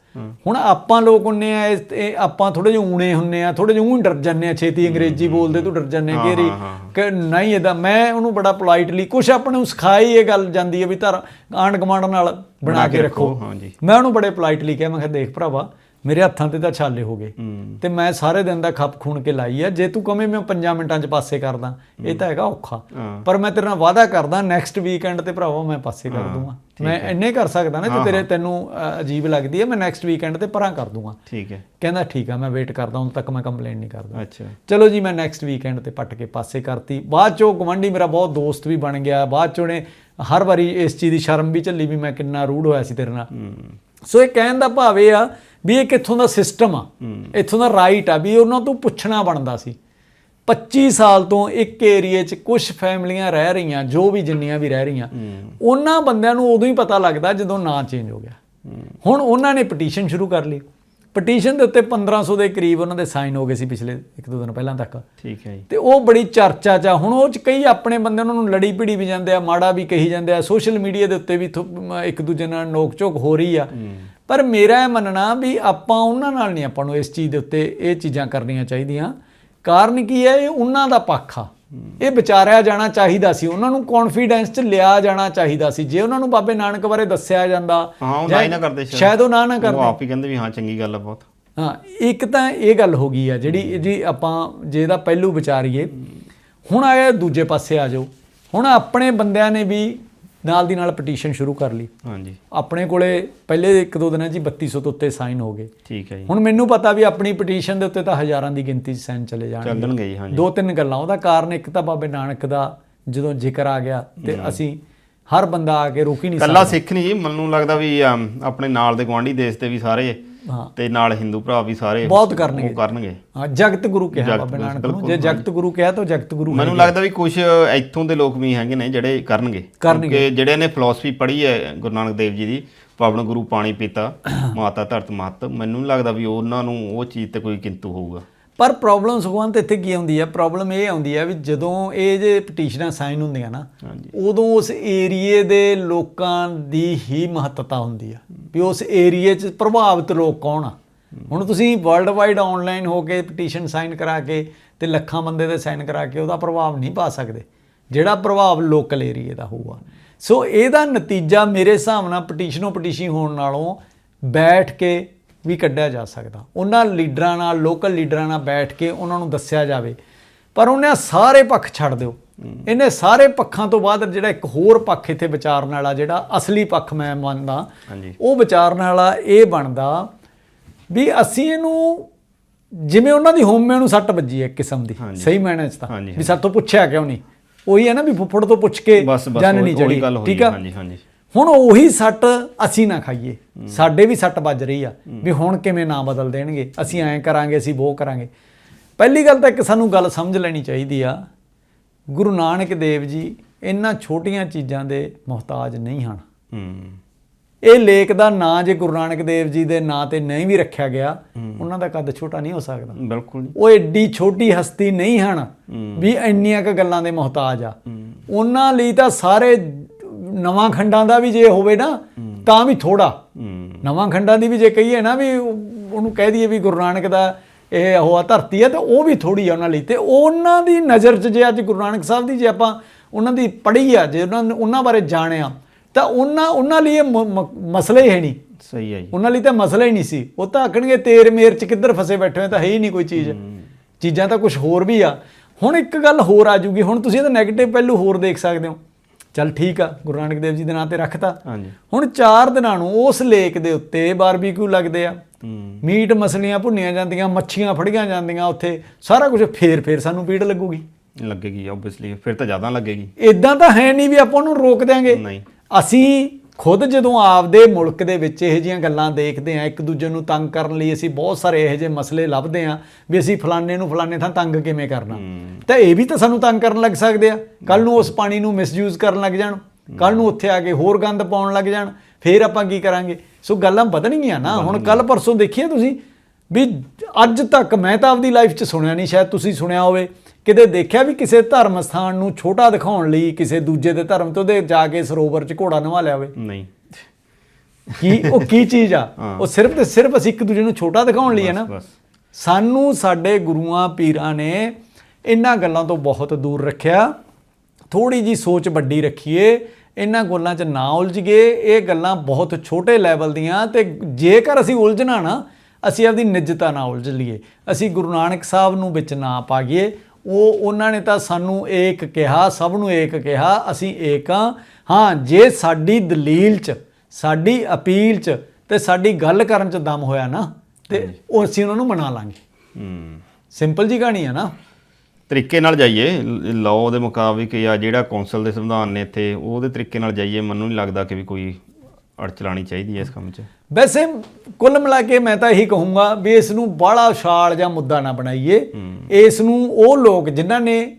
ਹੁਣ ਆਪਾਂ ਲੋਕ ਹੁੰਨੇ ਆ ਇਹ ਆਪਾਂ ਥੋੜੇ ਜਿਹਾ ਊਣੇ ਹੁੰਨੇ ਆ ਥੋੜੇ ਜਿਹਾ ਊਂ ਡਰ ਜੰਨੇ ਆ ਛੇਤੀ ਅੰਗਰੇਜ਼ੀ ਬੋਲਦੇ ਤੂੰ ਡਰ ਜੰਨੇ ਕਿ ਰੀ ਕਿ ਨਹੀਂ ਇਹਦਾ ਮੈਂ ਉਹਨੂੰ ਬੜਾ ਪੋਲਾਈਟਲੀ ਕੁਛ ਆਪਾਂ ਨੂੰ ਸਿਖਾਈ ਇਹ ਗੱਲ ਜਾਂਦੀ ਹੈ ਵੀ ਧਰ ਆਂਡ ਗਮਾਂਡ ਨਾਲ ਬਣਾ ਕੇ ਰੱਖੋ। ਮੈਂ ਉਹਨੂੰ ਬੜੇ ਪੋਲਾਈਟਲੀ ਕਿਹਾ ਮੈਂ ਕਿਹਾ ਦੇਖ ਭਰਾਵਾ ਮੇਰੇ ਹੱਥਾਂ ਤੇ ਤਾਂ ਛਾਲੇ ਹੋ ਗਏ। ਤੇ ਮੈਂ ਸਾਰੇ ਦਿਨ ਦਾ ਖੱਪ ਖੂਨ ਕੇ ਲਾਈ ਆ। ਜੇ ਤੂੰ ਕਵੇਂ ਮੈਂ 5 ਮਿੰਟਾਂ 'ਚ ਪਾਸੇ ਕਰਦਾ ਇਹ ਤਾਂ ਹੈਗਾ ਔਖਾ। ਪਰ ਮੈਂ ਤੇਰੇ ਨਾਲ ਵਾਅਦਾ ਕਰਦਾ ਨੈਕਸਟ ਵੀਕਐਂਡ ਤੇ ਭਰਾਵਾ ਮੈਂ ਪਾਸੇ ਕਰ ਦੂੰਗਾ। ਮੈਂ ਇੰਨੇ ਕਰ ਸਕਦਾ ਨਾ ਜੇ ਤੇਰੇ ਤੈਨੂੰ ਅਜੀਬ ਲੱਗਦੀ ਹੈ ਮੈਂ ਨੈਕਸਟ ਵੀਕਐਂਡ ਤੇ ਪਰਾਂ ਕਰ ਦੂੰਗਾ। ਠੀਕ ਹੈ। ਕਹਿੰਦਾ ਠੀਕ ਆ ਮੈਂ ਵੇਟ ਕਰਦਾ ਹੁਣ ਤੱਕ ਮੈਂ ਕੰਪਲੇਂਟ ਨਹੀਂ ਕਰਦਾ। ਅੱਛਾ। ਚਲੋ ਜੀ ਮੈਂ ਨੈਕਸਟ ਵੀਕਐਂਡ ਤੇ ਪੱਟ ਕੇ ਪਾਸੇ ਕਰਤੀ। ਬਾਅਦ ਚੋਂ ਗਵੰਡੀ ਮੇਰਾ ਬਹੁਤ ਦੋਸਤ ਵੀ ਬਣ ਗਿਆ। ਬਾਅਦ ਚੋਂ ਨੇ ਹਰ ਵਾਰੀ ਇਸ ਚੀਜ਼ ਦੀ ਸ਼ਰਮ ਵੀ ਝੱਲੀ ਵੀ ਮੈਂ ਕਿੰਨਾ ਰੂਡ ਹੋਇਆ ਸੀ ਤੇਰੇ ਨਾਲ। ਸੋ ਇਹ ਕਹਿਣ ਦਾ ਭਾਵ ਇਹ ਆ ਵੀ ਇਹ ਕਿੱਥੋਂ ਦਾ ਸਿਸਟਮ ਆ? ਇੱਥੋਂ ਦਾ ਰਾਈਟ ਆ? ਵੀ ਉਹਨਾਂ ਤੋਂ ਪੁੱਛਣਾ ਬਣਦਾ ਸੀ। 25 ਸਾਲ ਤੋਂ ਇੱਕ ਏਰੀਏ 'ਚ ਕੁਝ ਫੈਮਲੀਆਂ ਰਹਿ ਰਹੀਆਂ ਜੋ ਵੀ ਜਿੰਨੀਆਂ ਵੀ ਰਹਿ ਰਹੀਆਂ ਉਹਨਾਂ ਬੰਦਿਆਂ ਨੂੰ ਉਦੋਂ ਹੀ ਪਤਾ ਲੱਗਦਾ ਜਦੋਂ ਨਾਂ ਚੇਂਜ ਹੋ ਗਿਆ। ਹੁਣ ਉਹਨਾਂ ਨੇ ਪਟੀਸ਼ਨ ਸ਼ੁਰੂ ਕਰ ਲਈ। ਪਟੀਸ਼ਨ ਦੇ ਉੱਤੇ 1500 ਦੇ ਕਰੀਬ ਉਹਨਾਂ ਦੇ ਸਾਈਨ ਹੋ ਗਏ ਸੀ ਪਿਛਲੇ ਇੱਕ ਦੋ ਦਿਨ ਪਹਿਲਾਂ ਤੱਕ। ਠੀਕ ਹੈ ਜੀ। ਤੇ ਉਹ ਬੜੀ ਚਰਚਾ ਚ ਆ। ਹੁਣ ਉਹ ਚ ਕਈ ਆਪਣੇ ਬੰਦੇ ਉਹਨਾਂ ਨੂੰ ਲੜੀ ਭਿੜੀ ਵੀ ਜਾਂਦੇ ਆ ਮਾੜਾ ਵੀ ਕਹੀ ਜਾਂਦੇ ਆ। ਸੋਸ਼ਲ ਮੀਡੀਆ ਦੇ ਉੱਤੇ ਵੀ ਇੱਕ ਦੂਜੇ ਨਾਲ ਨੋਕ ਝੋਕ ਹੋ ਰਹੀ ਆ। ਪਰ ਮੇਰਾ ਇਹ ਮੰਨਣਾ ਵੀ ਆਪਾਂ ਉਹਨਾਂ ਨਾਲ ਨਹੀਂ ਆਪਾਂ ਨੂੰ ਇਸ ਚੀਜ਼ ਦੇ ਉੱਤੇ ਇਹ ਚੀਜ਼ਾਂ ਕਰਨੀਆਂ ਚਾਹੀਦੀਆਂ। ਕਾਰਨ ਕੀ ਹੈ? ਇਹ ਉਹਨਾਂ ਦਾ ਪੱਖ ਆ। ਇਹ ਵਿਚਾਰਿਆ ਜਾਣਾ ਚਾਹੀਦਾ ਸੀ। ਉਹਨਾਂ ਨੂੰ ਕੌਨਫੀਡੈਂਸ ਚ ਲਿਆ ਜਾਣਾ ਚਾਹੀਦਾ ਸੀ। ਜੇ ਉਹਨਾਂ ਨੂੰ ਬਾਬੇ ਨਾਨਕ ਬਾਰੇ ਦੱਸਿਆ ਜਾਂਦਾ ਹਾਂ ਉਹ ਨਾ ਹੀ ਨਾ ਕਰਦੇ ਸ਼ਾਇਦ। ਸ਼ਾਇਦ ਉਹ ਨਾ ਨਾ ਉਹ ਕਰਦੇ ਆਪ ਹੀ ਕਹਿੰਦੇ ਵੀ ਹਾਂ ਚੰਗੀ ਗੱਲ ਆ ਬਹੁਤ। ਹਾਂ ਇੱਕ ਤਾਂ ਇਹ ਗੱਲ ਹੋ ਗਈ ਆ ਜਿਹੜੀ ਜੀ ਆਪਾਂ ਜੇ ਇਹਦਾ ਪਹਿਲੂ ਵਿਚਾਰੀਏ। ਹੁਣ ਆਇਆ ਦੂਜੇ ਪਾਸੇ ਆ ਜਾਓ। ਹੁਣ ਆਪਣੇ ਬੰਦਿਆਂ ਨੇ ਵੀ ਨਾਲ ਦੀ ਨਾਲ ਪਟੀਸ਼ਨ ਸ਼ੁਰੂ ਕਰ ਲਈ। ਹਾਂਜੀ। ਆਪਣੇ ਕੋਲੇ ਪਹਿਲੇ ਇੱਕ ਦੋ ਦਿਨਾਂ 'ਚ ਹੀ 3200 ਤੋਂ ਉੱਤੇ ਸਾਈਨ ਹੋ ਗਏ। ਠੀਕ ਹੈ ਜੀ। ਹੁਣ ਮੈਨੂੰ ਪਤਾ ਵੀ ਆਪਣੀ ਪਟੀਸ਼ਨ ਦੇ ਉੱਤੇ ਤਾਂ ਹਜ਼ਾਰਾਂ ਦੀ ਗਿਣਤੀ 'ਚ ਸਾਈਨ ਚਲੇ ਜਾਣਗੇ। ਚੱਲਣਗੇ ਜੀ ਹਾਂਜੀ। ਦੋ ਤਿੰਨ ਗੱਲਾਂ ਉਹਦਾ ਕਾਰਨ ਇੱਕ ਤਾਂ ਬਾਬੇ ਨਾਨਕ ਦਾ ਜਦੋਂ ਜ਼ਿਕਰ ਆ ਗਿਆ ਤੇ ਅਸੀਂ ਹਰ ਬੰਦਾ ਆ ਕੇ ਰੋਕ ਹੀ ਨਹੀਂ ਸਕਦਾ। ਕੱਲਾ ਸਿੱਖ ਨਹੀਂ ਜੀ ਮੈਨੂੰ ਲੱਗਦਾ ਵੀ ਆਪਣੇ ਨਾਲ ਦੇ ਗਵਾਂਢੀ ਦੇਸ਼ ਤੇ ਵੀ ਸਾਰੇ ਹਾਂ। ਤੇ ਨਾਲ ਹਿੰਦੂ ਭਰਾ ਵੀ ਸਾਰੇ ਬਹੁਤ ਕਰਨਗੇ ਉਹ ਕਰਨਗੇ। ਹਾਂ ਜਗਤ ਗੁਰੂ ਕਿਹਾ ਬਾਬੇ ਨਾਨਕ ਨੂੰ। ਜੇ ਜਗਤ ਗੁਰੂ ਕਿਹਾ ਤਾਂ ਜਗਤ ਗੁਰੂ ਮੈਨੂੰ ਲੱਗਦਾ ਵੀ ਕੁਝ ਇੱਥੋਂ ਦੇ ਲੋਕ ਵੀ ਹੈਗੇ ਨੇ ਜਿਹੜੇ ਕਰਨਗੇ। ਕਿਉਂਕਿ ਜਿਹੜੇ ਨੇ ਫਿਲਾਸਫੀ ਪੜ੍ਹੀ ਹੈ ਗੁਰੂ ਨਾਨਕ ਦੇਵ ਜੀ ਦੀ ਪਵਨ ਗੁਰੂ ਪਾਣੀ ਪੀਤਾ ਮਾਤਾ ਧਰਤ ਮਹਤ ਮੈਨੂੰ ਲੱਗਦਾ ਵੀ ਉਹਨਾਂ ਨੂੰ ਉਹ ਚੀਜ਼ ਤੇ ਕੋਈ ਕਿੰਤੂ ਹੋਊਗਾ। ਪਰ ਪ੍ਰੋਬਲਮ ਸੁਖਵੰਤ ਇੱਥੇ ਕੀ ਆਉਂਦੀ ਹੈ ਪ੍ਰੋਬਲਮ ਇਹ ਆਉਂਦੀ ਹੈ ਵੀ ਜਦੋਂ ਇਹ ਜੇ ਪਟੀਸ਼ਨਾਂ ਸਾਈਨ ਹੁੰਦੀਆਂ ਨਾ ਉਦੋਂ ਉਸ ਏਰੀਏ ਦੇ ਲੋਕਾਂ ਦੀ ਹੀ ਮਹੱਤਤਾ ਹੁੰਦੀ ਆ ਵੀ ਉਸ ਏਰੀਏ 'ਚ ਪ੍ਰਭਾਵਿਤ ਲੋਕ ਕੌਣ ਆ। ਹੁਣ ਤੁਸੀਂ ਵਰਲਡ ਵਾਈਡ ਆਨਲਾਈਨ ਹੋ ਕੇ ਪਟੀਸ਼ਨ ਸਾਈਨ ਕਰਾ ਕੇ ਤੇ ਲੱਖਾਂ ਬੰਦੇ ਦੇ ਸਾਈਨ ਕਰਾ ਕੇ ਉਹਦਾ ਪ੍ਰਭਾਵ ਨਹੀਂ ਪਾ ਸਕਦੇ। ਜਿਹੜਾ ਪ੍ਰਭਾਵ ਲੋਕਲ ਏਰੀਏ ਦਾ ਹੋਊਗਾ। ਸੋ ਇਹਦਾ ਨਤੀਜਾ ਮੇਰੇ ਹਿਸਾਬ ਨਾਲ ਪਟੀਸ਼ਨੋਂ ਪਟੀਸ਼ਨ ਹੋਣ ਨਾਲੋਂ ਬੈਠ ਕੇ ਵੀ ਕੱਢਿਆ ਜਾ ਸਕਦਾ। ਉਹਨਾਂ ਲੀਡਰਾਂ ਨਾਲ ਲੋਕਲ ਲੀਡਰਾਂ ਨਾਲ ਬੈਠ ਕੇ ਉਹਨਾਂ ਨੂੰ ਦੱਸਿਆ ਜਾਵੇ। ਪਰ ਉਹਨੇ ਸਾਰੇ ਪੱਖ ਛੱਡ ਦਿਓ। ਇਹਨੇ ਸਾਰੇ ਪੱਖਾਂ ਤੋਂ ਬਾਅਦ ਜਿਹੜਾ ਇੱਕ ਹੋਰ ਪੱਖ ਇੱਥੇ ਵਿਚਾਰਨ ਵਾਲਾ ਜਿਹੜਾ ਅਸਲੀ ਪੱਖ ਮੈਂ ਮੰਨਦਾ ਉਹ ਵਿਚਾਰਨ ਵਾਲਾ ਇਹ ਬਣਦਾ ਵੀ ਅਸੀਂ ਇਹਨੂੰ ਜਿਵੇਂ ਉਹਨਾਂ ਦੀ ਹੋਮੇ ਨੂੰ ਸੱਟ ਵੱਜੀ ਹੈ ਕਿਸਮ ਦੀ। ਸਹੀ ਮੈਨੇ ਚ ਤਾਂ ਵੀ ਸਾਤੋਂ ਪੁੱਛਿਆ ਕਿਉਂ ਨਹੀਂ? ਉਹੀ ਹੈ ਨਾ ਵੀ ਫੁੱਫੜ ਤੋਂ ਪੁੱਛ ਕੇ ਉਹੀ- ਨਹੀਂ ਠੀਕ ਹੈ, ਆ? ਹਾਂਜੀ ਹਾਂਜੀ। ਹੁਣ ਉਹੀ ਸੱਟ ਅਸੀਂ ਨਾ ਖਾਈਏ। ਸਾਡੇ ਵੀ ਸੱਟ ਵੱਜ ਰਹੀ ਆ ਵੀ ਹੁਣ ਕਿਵੇਂ ਨਾ ਬਦਲ ਦੇਣਗੇ। ਅਸੀਂ ਐਂ ਕਰਾਂਗੇ ਅਸੀਂ ਉਹ ਕਰਾਂਗੇ। ਪਹਿਲੀ ਗੱਲ ਤਾਂ ਇੱਕ ਸਾਨੂੰ ਗੱਲ ਸਮਝ ਲੈਣੀ ਚਾਹੀਦੀ ਆ ਗੁਰੂ ਨਾਨਕ ਦੇਵ ਜੀ ਇਹਨਾਂ ਛੋਟੀਆਂ ਚੀਜ਼ਾਂ ਦੇ ਮੁਹਤਾਜ ਨਹੀਂ ਹਨ। ਇਹ ਲੇਖ ਦਾ ਨਾਂ ਜੇ ਗੁਰੂ ਨਾਨਕ ਦੇਵ ਜੀ ਦੇ ਨਾਂ ਤੇ ਨਹੀਂ ਵੀ ਰੱਖਿਆ ਗਿਆ ਉਹਨਾਂ ਦਾ ਕੱਦ ਛੋਟਾ ਨਹੀਂ ਹੋ ਸਕਦਾ। ਬਿਲਕੁਲ ਉਹ ਏਡੀ ਛੋਟੀ ਹਸਤੀ ਨਹੀਂ ਹਨ ਵੀ ਇੰਨੀਆਂ ਕ ਗੱਲਾਂ ਦੇ ਮੁਹਤਾਜ ਆ। ਉਹਨਾਂ ਲਈ ਤਾਂ ਸਾਰੇ ਨਵਾਂ ਖੰਡਾਂ ਦਾ ਵੀ ਜੇ ਹੋਵੇ ਨਾ ਤਾਂ ਵੀ ਥੋੜਾ ਨਵਾਂ ਖੰਡਾਂ ਦੀ ਵੀ ਜੇ ਕਹੀਏ ਨਾ ਵੀ ਉਹ- ਉਹਨੂੰ ਕਹਿ ਦਈਏ ਵੀ ਗੁਰੂ ਨਾਨਕ ਦਾ ਇਹ ਉਹ ਆ ਧਰਤੀ ਹੈ ਤਾਂ ਉਹ ਵੀ ਥੋੜੀ ਆ ਉਹਨਾਂ ਲਈ। ਤੇ ਉਹਨਾਂ ਦੀ ਨਜ਼ਰ 'ਚ ਜੇ ਅੱਜ ਗੁਰੂ ਨਾਨਕ ਸਾਹਿਬ ਦੀ ਜੇ ਆਪਾਂ ਉਹਨਾਂ ਦੀ ਪੜ੍ਹੀ ਆ ਜੇ ਉਹਨਾਂ ਨੂੰ- ਉਹਨਾਂ ਬਾਰੇ ਜਾਣਿਆ ਤਾਂ ਉਹਨਾਂ ਉਹਨਾਂ ਲਈ ਇਹ ਮਸਲੇ ਹੀ ਹੈ ਨਹੀਂ। ਸਹੀ ਹੈ ਜੀ। ਉਹਨਾਂ ਲਈ ਤਾਂ ਮਸਲਾ ਹੀ ਨਹੀਂ ਸੀ। ਉਹ ਤਾਂ ਆਖਣਗੇ ਤੇਰ ਮੇਰ ਚ ਕਿੱਧਰ ਫਸੇ ਬੈਠੇ ਹੋ ਤਾਂ ਹੈ ਹੀ ਨਹੀਂ ਕੋਈ ਚੀਜ਼। ਚੀਜ਼ਾਂ ਤਾਂ ਕੁਝ ਹੋਰ ਵੀ ਆ। ਹੁਣ ਇੱਕ ਗੱਲ ਹੋਰ ਆ ਜੂਗੀ। ਹੁਣ ਤੁਸੀਂ ਇਹਦਾ 네ਗੇਟਿਵ ਪਹਿਲੂ ਹੋਰ ਦੇਖ ਸਕਦੇ ਹੋ। ਚੱਲ ਠੀਕ ਆ ਗੁਰੂ ਨਾਨਕ ਦੇਵ ਜੀ ਦੇ ਨਾਂ ਤੇ ਰੱਖਤਾ। ਹਾਂਜੀ। ਹੁਣ 4 ਦਿਨਾਂ ਨੂੰ ਉਸ ਲੇਕ ਦੇ ਉੱਤੇ ਬਾਰਬੀਕਿਊ ਲੱਗਦੇ ਆ। ਮੀਟ ਮਛਲੀਆਂ ਭੁੰਨੀਆਂ ਜਾਂਦੀਆਂ ਮੱਛੀਆਂ ਫੜੀਆਂ ਜਾਂਦੀਆਂ ਉੱਥੇ। ਸਾਰਾ ਕੁਝ ਫੇਰ ਫੇਰ ਸਾਨੂੰ ਪੀੜ ਲੱਗੂਗੀ। ਲੱਗੇਗੀ ਆਬਵੀਅਸਲੀ ਫਿਰ ਤਾਂ ਜ਼ਿਆਦਾ ਲੱਗੇਗੀ। ਇਦਾਂ ਤਾਂ ਹੈ ਨਹੀਂ ਵੀ ਆਪਾਂ ਉਹਨੂੰ ਰੋਕ ਦਿਆਂਗੇ। ਨਹੀਂ। ਅਸੀਂ ਖੁਦ ਜਦੋਂ ਆਪਦੇ ਮੁਲਕ ਦੇ ਵਿੱਚ ਇਹੋ ਜਿਹੀਆਂ ਗੱਲਾਂ ਦੇਖਦੇ ਆ ਇੱਕ ਦੂਜੇ ਨੂੰ ਤੰਗ ਕਰਨ ਲਈ ਅਸੀਂ ਬਹੁਤ ਸਾਰੇ ਇਹੋ ਜਿਹੇ ਮਸਲੇ ਲੱਭਦੇ ਆ ਵੀ ਅਸੀਂ ਫਲਾਣੇ ਨੂੰ ਫਲਾਣੇ ਥਾਂ ਤੰਗ ਕਿਵੇਂ ਕਰਨਾ। ਤਾਂ ਇਹ ਵੀ ਤਾਂ ਸਾਨੂੰ ਤੰਗ ਕਰਨ ਲੱਗ ਸਕਦੇ ਆ। ਕੱਲ ਨੂੰ ਉਸ ਪਾਣੀ ਨੂੰ ਮਿਸਯੂਜ਼ ਕਰਨ ਲੱਗ ਜਾਣ। ਕੱਲ ਨੂੰ ਉੱਥੇ ਆ ਕੇ ਹੋਰ ਗੰਦ ਪਾਉਣ ਲੱਗ ਜਾਣ। ਫੇਰ ਆਪਾਂ ਕੀ ਕਰਾਂਗੇ? ਸੋ ਗੱਲਾਂ ਵਧਣਗੀਆਂ ਨਾ। ਹੁਣ ਕੱਲ ਪਰਸੋਂ ਦੇਖੀਏ ਤੁਸੀਂ ਵੀ ਅੱਜ ਤੱਕ ਮੈਂ ਤਾਂ ਆਪਦੀ ਲਾਈਫ 'ਚ ਸੁਣਿਆ ਨਹੀਂ ਸ਼ਾਇਦ ਤੁਸੀਂ ਸੁਣਿਆ ਹੋਵੇ। ਕਿਤੇ ਦੇਖਿਆ ਵੀ ਕਿਸੇ ਧਰਮ ਸਥਾਨ ਨੂੰ ਛੋਟਾ ਦਿਖਾਉਣ ਲਈ ਕਿਸੇ ਦੂਜੇ ਦੇ ਧਰਮ ਤੋਂ ਦੇ ਜਾ ਕੇ ਸਰੋਵਰ 'ਚ ਘੋੜਾ ਨਵਾ ਲਿਆ ਹੋਵੇ ਨਹੀਂ। ਕੀ ਉਹ ਕੀ ਚੀਜ਼ ਆ? ਉਹ ਸਿਰਫ ਤੇ ਸਿਰਫ ਅਸੀਂ ਇੱਕ ਦੂਜੇ ਨੂੰ ਛੋਟਾ ਦਿਖਾਉਣ ਲਈ ਹੈ ਨਾ? ਸਾਨੂੰ ਸਾਡੇ ਗੁਰੂਆਂ ਪੀਰਾਂ ਨੇ ਇਹਨਾਂ ਗੱਲਾਂ ਤੋਂ ਬਹੁਤ ਦੂਰ ਰੱਖਿਆ। ਥੋੜੀ ਜੀ ਸੋਚ ਵੱਡੀ ਰੱਖੀਏ। ਇਹਨਾਂ ਗੱਲਾਂ 'ਚ ਨਾ ਉਲਝ ਗਏ ਇਹ ਗੱਲਾਂ ਬਹੁਤ ਛੋਟੇ ਲੈਵਲ ਦੀਆਂ ਤੇ ਜੇਕਰ ਅਸੀਂ ਉਲਝਣਾ ਨਾ ਅਸੀਂ ਆਪਦੀ ਨਿੱਜਤਾ ਨਾਲ ਉਲਝ ਲਈਏ। ਅਸੀਂ ਗੁਰੂ ਨਾਨਕ ਸਾਹਿਬ ਨੂੰ ਵਿੱਚ ਨਾ ਪਾਈਏ। ਉਹ ਉਹਨਾਂ ਨੇ ਤਾਂ ਸਾਨੂੰ ਏਕ ਕਿਹਾ ਸਭ ਨੂੰ ਏਕ ਕਿਹਾ ਅਸੀਂ ਏਕ ਹਾਂ। ਹਾਂ ਜੇ ਸਾਡੀ ਦਲੀਲ 'ਚ ਸਾਡੀ ਅਪੀਲ 'ਚ ਤੇ ਸਾਡੀ ਗੱਲ ਕਰਨ 'ਚ ਦਮ ਹੋਇਆ ਨਾ ਤੇ ਉਹ ਅਸੀਂ ਉਹਨਾਂ ਨੂੰ ਮਨਾ ਲਾਂਗੇ। ਹੂੰ। ਸਿੰਪਲ ਜੀ ਕਹਾਣੀ ਆ ਨਾ। ਤਰੀਕੇ ਨਾਲ ਜਾਈਏ ਲਾਅ ਦੇ ਮੁਤਾਬਿਕ ਜਾਂ ਜਿਹੜਾ ਕੌਂਸਲ ਦੇ ਸੰਵਿਧਾਨ ਨੇ ਇੱਥੇ ਉਹਦੇ ਤਰੀਕੇ ਨਾਲ ਜਾਈਏ ਮੈਨੂੰ ਨਹੀਂ ਲੱਗਦਾ ਕਿ ਵੀ ਕੋਈ ਅੜ ਚਲਾਣੀ ਚਾਹੀਦੀ ਹੈ ਇਸ ਕੰਮ 'ਚ? ਵੈਸੇ ਕੁੱਲ ਮਿਲਾ ਕੇ ਮੈਂ ਤਾਂ ਇਹੀ ਕਹੂੰਗਾ ਵੀ ਇਸ ਨੂੰ ਬਾਹਲਾ ਛਾਲ ਜਾਂ ਮੁੱਦਾ ਨਾ ਬਣਾਈਏ। ਇਸ ਨੂੰ ਉਹ ਲੋਕ ਜਿਨ੍ਹਾਂ ਨੇ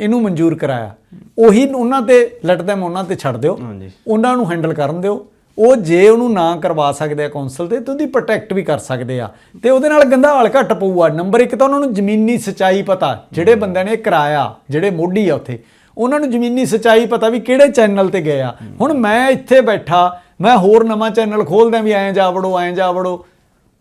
ਇਹਨੂੰ ਮਨਜ਼ੂਰ ਕਰਾਇਆ ਉਹੀ ਉਹਨਾਂ ਤੇ ਲੈਟ them ਉਹਨਾਂ ਤੇ ਛੱਡ ਦਿਓ। ਉਹਨਾਂ ਨੂੰ ਹੈਂਡਲ ਕਰਨ ਦਿਓ। ਉਹ ਜੇ ਉਹਨੂੰ ਨਾ ਕਰਵਾ ਸਕਦੇ ਆ ਕੌਂਸਲ ਤੇ ਤੇ ਉਹਦੀ ਪ੍ਰੋਟੈਕਟ ਵੀ ਕਰ ਸਕਦੇ ਆ। ਤੇ ਉਹਦੇ ਨਾਲ ਗੰਦਾ ਹਾਲ ਘੱਟ ਪਊਗਾ। ਨੰਬਰ 1 ਤਾਂ ਉਹਨਾਂ ਨੂੰ ਜ਼ਮੀਨੀ ਸਚਾਈ ਪਤਾ ਜਿਹੜੇ ਬੰਦਿਆਂ ਨੇ ਕਰਾਇਆ ਜਿਹੜੇ ਮੋਢੀ ਆ ਉੱਥੇ। ਉਹਨਾਂ ਨੂੰ ਜ਼ਮੀਨੀ ਸਚਾਈ ਪਤਾ ਵੀ ਕਿਹੜੇ ਚੈਨਲ ਤੇ ਗਏ ਆ। ਹੁਣ ਮੈਂ ਇੱਥੇ ਬੈਠਾ, ਮੈਂ ਹੋਰ ਨਵਾਂ ਚੈਨਲ ਖੋਲਦਾ ਵੀ ਐਂ ਜਾ ਵੜੋ, ਐਂ ਜਾ ਵੜੋ।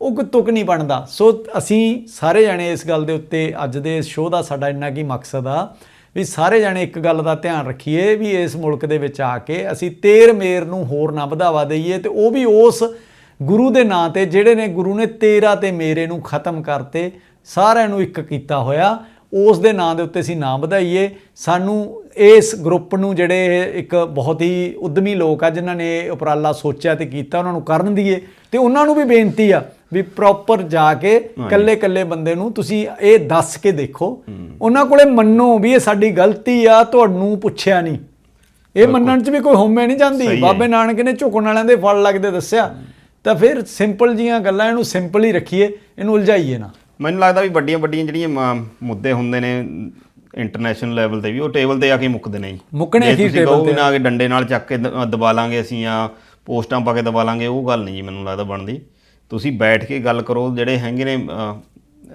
ਉਹ ਕੋਈ ਤੁਕ ਨਹੀਂ ਬਣਦਾ। ਸੋ ਅਸੀਂ ਸਾਰੇ ਜਾਣੇ ਇਸ ਗੱਲ ਦੇ ਉੱਤੇ ਅੱਜ ਦੇ ਇਸ ਸ਼ੋਅ ਦਾ ਸਾਡਾ ਇੰਨਾ ਕੀ ਮਕਸਦ ਆ ਵੀ ਸਾਰੇ ਜਾਣੇ ਇੱਕ ਗੱਲ ਦਾ ਧਿਆਨ ਰੱਖੀਏ ਵੀ ਇਸ ਮੁਲਕ ਦੇ ਵਿੱਚ ਆ ਕੇ ਅਸੀਂ ਤੇਰ ਮੇਰ ਨੂੰ ਹੋਰ ਨਾ ਵਧਾਵਾ ਦਈਏ ਤੇ ਉਹ ਵੀ ਉਸ ਗੁਰੂ ਦੇ ਨਾਂ ਤੇ ਜਿਹੜੇ ਨੇ ਗੁਰੂ ਨੇ ਤੇਰਾ ਤੇ ਮੇਰੇ ਨੂੰ ਖਤਮ ਕਰਤੇ, ਸਾਰਿਆਂ ਨੂੰ ਇੱਕ ਕੀਤਾ ਹੋਇਆ। ਉਸ ਦੇ ਨਾਂ ਦੇ ਉੱਤੇ ਅਸੀਂ ਨਾ ਵਧਾਈਏ। ਸਾਨੂੰ ਇਸ ਗਰੁੱਪ ਨੂੰ ਜਿਹੜੇ ਇੱਕ ਬਹੁਤ ਹੀ ਉਦਮੀ ਲੋਕ ਆ ਜਿਨ੍ਹਾਂ ਨੇ ਉਪਰਾਲਾ ਸੋਚਿਆ ਤੇ ਕੀਤਾ ਉਹਨਾਂ ਨੂੰ ਕਰਨ ਦਈਏ ਤੇ ਉਹਨਾਂ ਨੂੰ ਵੀ ਬੇਨਤੀ ਆ ਵੀ ਪ੍ਰੋਪਰ ਜਾ ਕੇ ਕੱਲੇ ਕੱਲੇ ਬੰਦੇ ਨੂੰ ਤੁਸੀਂ ਇਹ ਦੱਸ ਕੇ ਦੇਖੋ। ਉਹਨਾਂ ਕੋਲੇ ਮੰਨੋ ਵੀ ਇਹ ਸਾਡੀ ਗਲਤੀ ਆ ਤੁਹਾਨੂੰ ਪੁੱਛਿਆ ਨਹੀਂ। ਇਹ ਮੰਨਣ 'ਚ ਵੀ ਕੋਈ ਹੋਮੇ ਨਹੀਂ ਜਾਂਦੀ। ਬਾਬੇ ਨਾਨਕ ਨੇ ਝੁਕਣ ਵਾਲਿਆਂ ਦੇ ਫਲ ਲੱਗਦੇ ਦੱਸਿਆ। ਤਾਂ ਫਿਰ ਸਿੰਪਲ ਜੀਆਂ ਗੱਲਾਂ ਇਹਨੂੰ ਸਿੰਪਲ ਹੀ ਰੱਖੀਏ ਇਹਨੂੰ ਉਲਝਾਈਏ ਨਾ। ਮੈਨੂੰ ਲੱਗਦਾ ਵੀ ਵੱਡੀਆਂ ਵੱਡੀਆਂ ਜਿਹੜੀਆਂ ਮ- ਮੁੱਦੇ ਹੁੰਦੇ ਨੇ ਇੰਟਰਨੈਸ਼ਨਲ ਲੈਵਲ ਤੇ ਵੀ ਉਹ ਟੇਬਲ ਤੇ ਆ ਕੇ ਮੁੱਕਦੇ ਨੇ ਜੀ। ਮੁੱਕਣੇ ਜੇ ਹੀ ਤੁਸੀਂ table ਕਹੋ ਵੀ ਤੇ। ਨਾ ਕਿ ਡੰਡੇ ਨਾਲ ਚੱਕ ਕੇ ਦ- ਦਬਾ ਲਾਂਗੇ ਅਸੀਂ ਜਾਂ ਪੋਸਟਾਂ ਪਾ ਕੇ ਦਬਾ ਲਾਂਗੇ ਉਹ ਗੱਲ ਨਹੀਂ ਜੀ ਮੈਨੂੰ ਲੱਗਦਾ ਬਣਦੀ। ਤੁਸੀਂ ਬੈਠ ਕੇ ਗੱਲ ਕਰੋ ਜਿਹੜੇ ਹੈਗੇ ਨੇ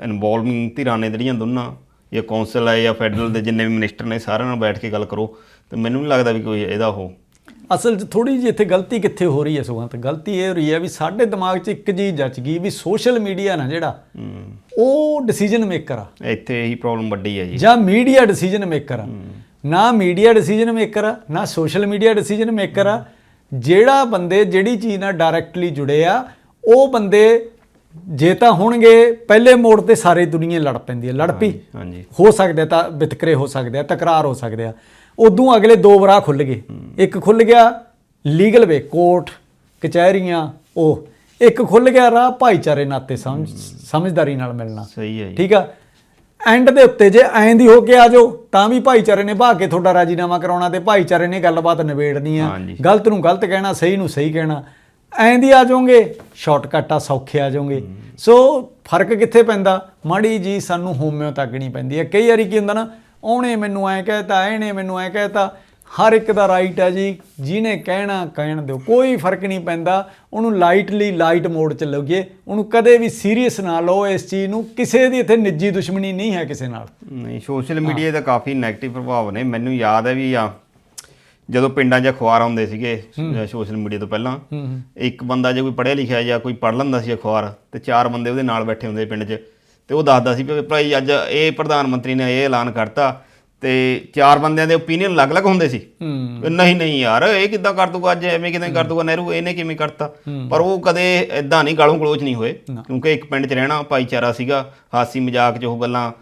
ਇਨਵੋਲਵਿੰਗ ਧਿਰਾਂ ਨੇ ਜਿਹੜੀਆਂ ਦੋਨਾਂ ਜਾਂ ਕੌਂਸਲ ਹੈ ਜਾਂ ਫੈਡਰਲ ਦੇ ਜਿੰਨੇ ਵੀ ਮਿਨਿਸਟਰ ਨੇ ਸਾਰਿਆਂ ਨਾਲ ਬੈਠ ਕੇ ਗੱਲ ਕਰੋ। ਤੇ ਮੈਨੂੰ ਨਹੀਂ ਲੱਗਦਾ ਵੀ ਕੋਈ ਇਹਦਾ ਉਹ ਅਸਲ 'ਚ ਥੋੜੀ ਜਿਹੀ ਇੱਥੇ ਗਲਤੀ ਕਿੱਥੇ ਹੋ ਰਹੀ ਹੈ ਸੁਗੰਤ ਗਲਤੀ ਇਹ ਹੋ ਰਹੀ ਹੈ ਵੀ ਸਾਡੇ ਦਿਮਾਗ 'ਚ ਇੱਕ ਚੀਜ਼ ਜੱਚ ਗਈ ਵੀ ਸੋਸ਼ਲ ਮੀਡੀਆ ਨਾ ਜਿਹੜਾ ਉਹ ਡਿਸੀਜਨ ਮੇਕਰ ਆ। ਇੱਥੇ ਇਹੀ ਪ੍ਰੋਬਲਮ ਵੱਡੀ ਹੈ ਜੀ। ਜਾਂ ਮੀਡੀਆ ਡਿਸੀਜਨ ਮੇਕਰ ਆ। ਨਾ ਮੀਡੀਆ ਡਿਸੀਜਨ ਮੇਕਰ ਆ ਨਾ ਸੋਸ਼ਲ ਮੀਡੀਆ ਡਿਸੀਜਨ ਮੇਕਰ ਆ। ਜਿਹੜਾ ਬੰਦੇ ਜਿਹੜੀ ਚੀਜ਼ ਨਾਲ ਡਾਇਰੈਕਟਲੀ ਜੁੜੇ ਆ ਉਹ ਬੰਦੇ ਜੇ ਤਾਂ ਹੋਣਗੇ ਪਹਿਲੇ ਮੋੜ ਤੇ ਸਾਰੇ ਦੁਨੀਆ ਲੜ ਪੈਂਦੀ ਹੈ ਲੜ ਪਈ। ਹਾਂਜੀ ਹੋ ਸਕਦੇ ਤਾਂ ਵਿਤਕਰੇ ਹੋ ਸਕਦੇ ਆ ਤਕਰਾਰ ਹੋ ਸਕਦੇ ਆ। ਉਦੋਂ ਅਗਲੇ ਦੋ ਵਰਾ ਖੁੱਲ ਗਏ। ਇੱਕ ਖੁੱਲ ਗਿਆ ਲੀਗਲ ਵੇ ਕੋਰਟ ਕਚਹਿਰੀਆਂ ਉਹ। ਇੱਕ ਖੁੱਲ ਗਿਆ ਰਾਹ ਭਾਈਚਾਰੇ ਨਾਤੇ ਸਮਝ ਸਮਝਦਾਰੀ ਨਾਲ ਮਿਲਣਾ। ਸਹੀ ਹੈ ਜੀ। ਠੀਕ ਆ? ਐਂਡ ਦੇ ਉੱਤੇ ਜੇ ਐਂ ਦੀ ਹੋ ਕੇ ਆ ਜਾਓ ਤਾਂ ਵੀ ਭਾਈਚਾਰੇ ਨੇ ਭਾਗ ਕੇ ਤੁਹਾਡਾ ਰਾਜੀਨਾਮਾ ਕਰਾਉਣਾ ਤੇ ਭਾਈਚਾਰੇ ਨੇ ਗੱਲਬਾਤ ਨਿਬੇੜਨੀ ਆ। ਗਲਤ ਨੂੰ ਗਲਤ ਕਹਿਣਾ ਸਹੀ ਨੂੰ ਸਹੀ ਕਹਿਣਾ। ਐਂ ਦੀ ਆ ਜਾਓਗੇ ਸ਼ਾਰਟਕਟ ਆ ਸੌਖੇ ਆ ਜਾਓਗੇ। ਸੋ ਫ਼ਰਕ ਕਿੱਥੇ ਪੈਂਦਾ? ਮਾੜੀ ਜੀ ਸਾਨੂੰ ਹੋਮਿਓ ਤੱਕਣੀ ਪੈਂਦੀ। ਹੈ ਕਈ ਵਾਰੀ ਕੀ ਹੁੰਦਾ ਨਾ ਉਹਨੇ ਮੈਨੂੰ ਐਂ ਕਹਿਤਾ ਇਹਨੇ ਮੈਨੂੰ ਐਂ ਕਹਿਤਾ ਹਰ ਇੱਕ ਦਾ ਰਾਈਟ ਹੈ ਜੀ ਜਿਹਨੇ ਕਹਿਣਾ ਕਹਿਣ ਦਿਓ ਕੋਈ ਫ਼ਰਕ ਨਹੀਂ ਪੈਂਦਾ ਉਹਨੂੰ ਲਾਈਟਲੀ ਲਾਈਟ ਮੋਡ ਚ ਲਓਗੇ ਉਹਨੂੰ ਕਦੇ ਵੀ ਸੀਰੀਅਸ ਨਾ ਲਓ ਇਸ ਚੀਜ਼ ਨੂੰ ਕਿਸੇ ਦੀ ਇੱਥੇ ਨਿੱਜੀ ਦੁਸ਼ਮਣੀ ਨਹੀਂ ਹੈ ਕਿਸੇ ਨਾਲ। ਨਹੀਂ ਸੋਸ਼ਲ ਮੀਡੀਆ ਦਾ ਕਾਫੀ 네ਗੇਟਿਵ ਪ੍ਰਭਾਵ ਨੇ ਮੈਨੂੰ ਯਾਦ ਹੈ ਵੀ ਆ ਜਦੋਂ ਪਿੰਡਾਂ 'ਚ ਅਖਬਾਰ ਆਉਂਦੇ ਸੀਗੇ ਸੋਸ਼ਲ ਮੀਡੀਆ ਤੋਂ ਪਹਿਲਾਂ ਇੱਕ ਬੰਦਾ ਜੇ ਕੋਈ ਪੜ੍ਹਿਆ ਲਿਖਿਆ ਜਾਂ ਕੋਈ ਪੜ੍ਹ ਲੈਂਦਾ ਸੀ ਅਖਬਾਰ ਤੇ ਚਾਰ ਬੰਦੇ ਉਹਦੇ ਨਾਲ ਬੈਠੇ ਹੁੰਦੇ ਪਿੰਡ 'ਚ ਤੇ ਉਹ ਦੱਸਦਾ ਸੀ ਵੀ ਭਾਈ ਅੱਜ ਇਹ ਪ੍ਰਧਾਨ ਮੰਤਰੀ ਨੇ ਇਹ ਐਲਾਨ ਕਰਤਾ ਤੇ ਚਾਰ ਬੰਦਿਆਂ ਦੇ ਓਪੀਨੀਅਨ ਅਲੱਗ-ਅਲੱਗ ਹੁੰਦੇ ਸੀ। ਨਹੀਂ ਨਹੀਂ ਯਾਰ ਇਹ ਕਿੱਦਾਂ ਕਰ ਦੂਗਾ ਅੱਜ ਐਵੇਂ ਕਿਦਾਂ ਕਰ ਦੂਗਾ ਨਹਿਰੂ ਇਹਨੇ ਕਿਵੇਂ ਕਰਤਾ? ਪਰ ਉਹ ਕਦੇ ਇਦਾਂ ਨਹੀਂ ਗਾਲੋਂ ਗਲੋਚ ਨਹੀਂ ਹੋਏ ਕਿਉਂਕਿ ਇੱਕ ਪਿੰਡ 'ਚ ਰਹਿਣਾ ਭਾਈਚਾਰਾ ਸੀਗਾ ਹਾਸੀ ਮਜ਼ਾਕ 'ਚ ਉਹ ਗੱਲਾਂ